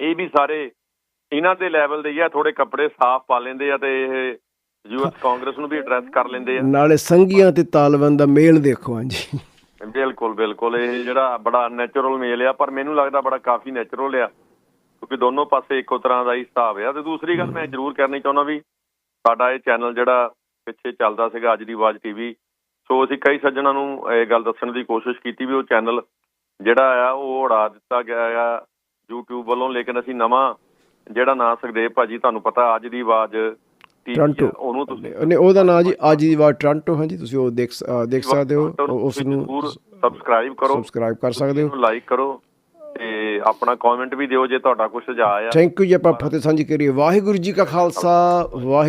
ਇਹ ਵੀ ਸਾਰੇ ਇਹਨਾਂ ਦੇ ਲੈਵਲ ਦੇ ਆ ਥੋੜੇ ਕੱਪੜੇ ਸਾਫ਼ ਪਾ ਲੈਂਦੇ ਆ ਤੇ ਇਹ ਯੂਐਸ ਕਾਂਗਰਸ ਨੂੰ ਵੀ ਐਡਰੈਸ ਕਰ ਲੈਂਦੇ ਆ। ਨਾਲੇ ਸੰਘੀਆਂ ਤੇ ਤਾਲਿਬਾਨ ਦਾ ਮੇਲ ਦੇਖੋ ਹਾਂਜੀ। ਬਿਲਕੁਲ ਬਿਲਕੁਲ ਇਹ ਜਿਹੜਾ ਬੜਾ ਨੈਚੁਰਲ ਮੇਲ ਆ ਪਰ ਮੈਨੂੰ ਲੱਗਦਾ ਬੜਾ ਕਾਫੀ ਨੈਚੁਰਲ ਆ ਕਿਉਂਕਿ ਦੋਨੋਂ ਪਾਸੇ ਇੱਕੋ ਤਰ੍ਹਾਂ ਦਾ ਹੀ ਹਿਸਾਬ ਆ। ਤੇ ਦੂਸਰੀ ਗੱਲ ਮੈਂ ਜ਼ਰੂਰ ਕਰਨੀ ਚਾਹੁੰਦਾ ਵੀ ਸਾਡਾ ਇਹ ਚੈਨਲ ਜਿਹੜਾ ਪਿੱਛੇ ਚੱਲਦਾ ਸੀਗਾ ਅੱਜ ਦੀ ਆਵਾਜ਼ ਟੀਵੀ ਸੋ ਅਸੀਂ ਕਈ ਸੱਜਣਾਂ ਨੂੰ ਇਹ ਗੱਲ ਦੱਸਣ ਦੀ ਕੋਸ਼ਿਸ਼ ਕੀਤੀ ਵੀ ਉਹ ਚੈਨਲ ਜਿਹੜਾ ਆ ਉਹ ਉਡਾ ਦਿੱਤਾ ਗਿਆ ਆ YouTube ਵੱਲੋਂ ਲੇਕਿਨ ਅਸੀਂ ਨਵਾਂ ਜਿਹੜਾ ਨਾਂ ਸੁਖਦੇਵ ਭਾਜੀ ਤੁਹਾਨੂੰ ਪਤਾ ਅੱਜ ਦੀ ਆਵਾਜ਼ ਟੋਰਾਂਟੋ ਉਹਨੂੰ ਤੁਸੀਂ ਉਹਨੇ ਉਹਦਾ ਨਾਂ ਜੀ ਅੱਜ ਦੀ ਵਾਰ ਟੋਰਾਂਟੋ ਹਾਂਜੀ ਤੁਸੀਂ ਉਹ ਦੇਖ ਦੇਖ ਸਕਦੇ ਹੋ ਉਸ ਨੂੰ ਸਬਸਕ੍ਰਾਈਬ ਕਰੋ। ਸਬਸਕ੍ਰਾਈਬ ਕਰ ਸਕਦੇ ਹੋ। ਲਾਈਕ ਕਰੋ ਤੇ ਆਪਣਾ ਕਮੈਂਟ ਵੀ ਦਿਓ ਜੇ ਤੁਹਾਡਾ ਕੁਝ ਸੁਝਾਅ ਆ ਥੈਂਕ ਯੂ ਜੀ ਆਪਾਂ ਫਤਿਹ ਸਾਂਝੀ ਕਰੀਏ। ਵਾਹਿਗੁਰੂ ਜੀ ਕਾ ਖਾਲਸਾ ਵਾਹਿ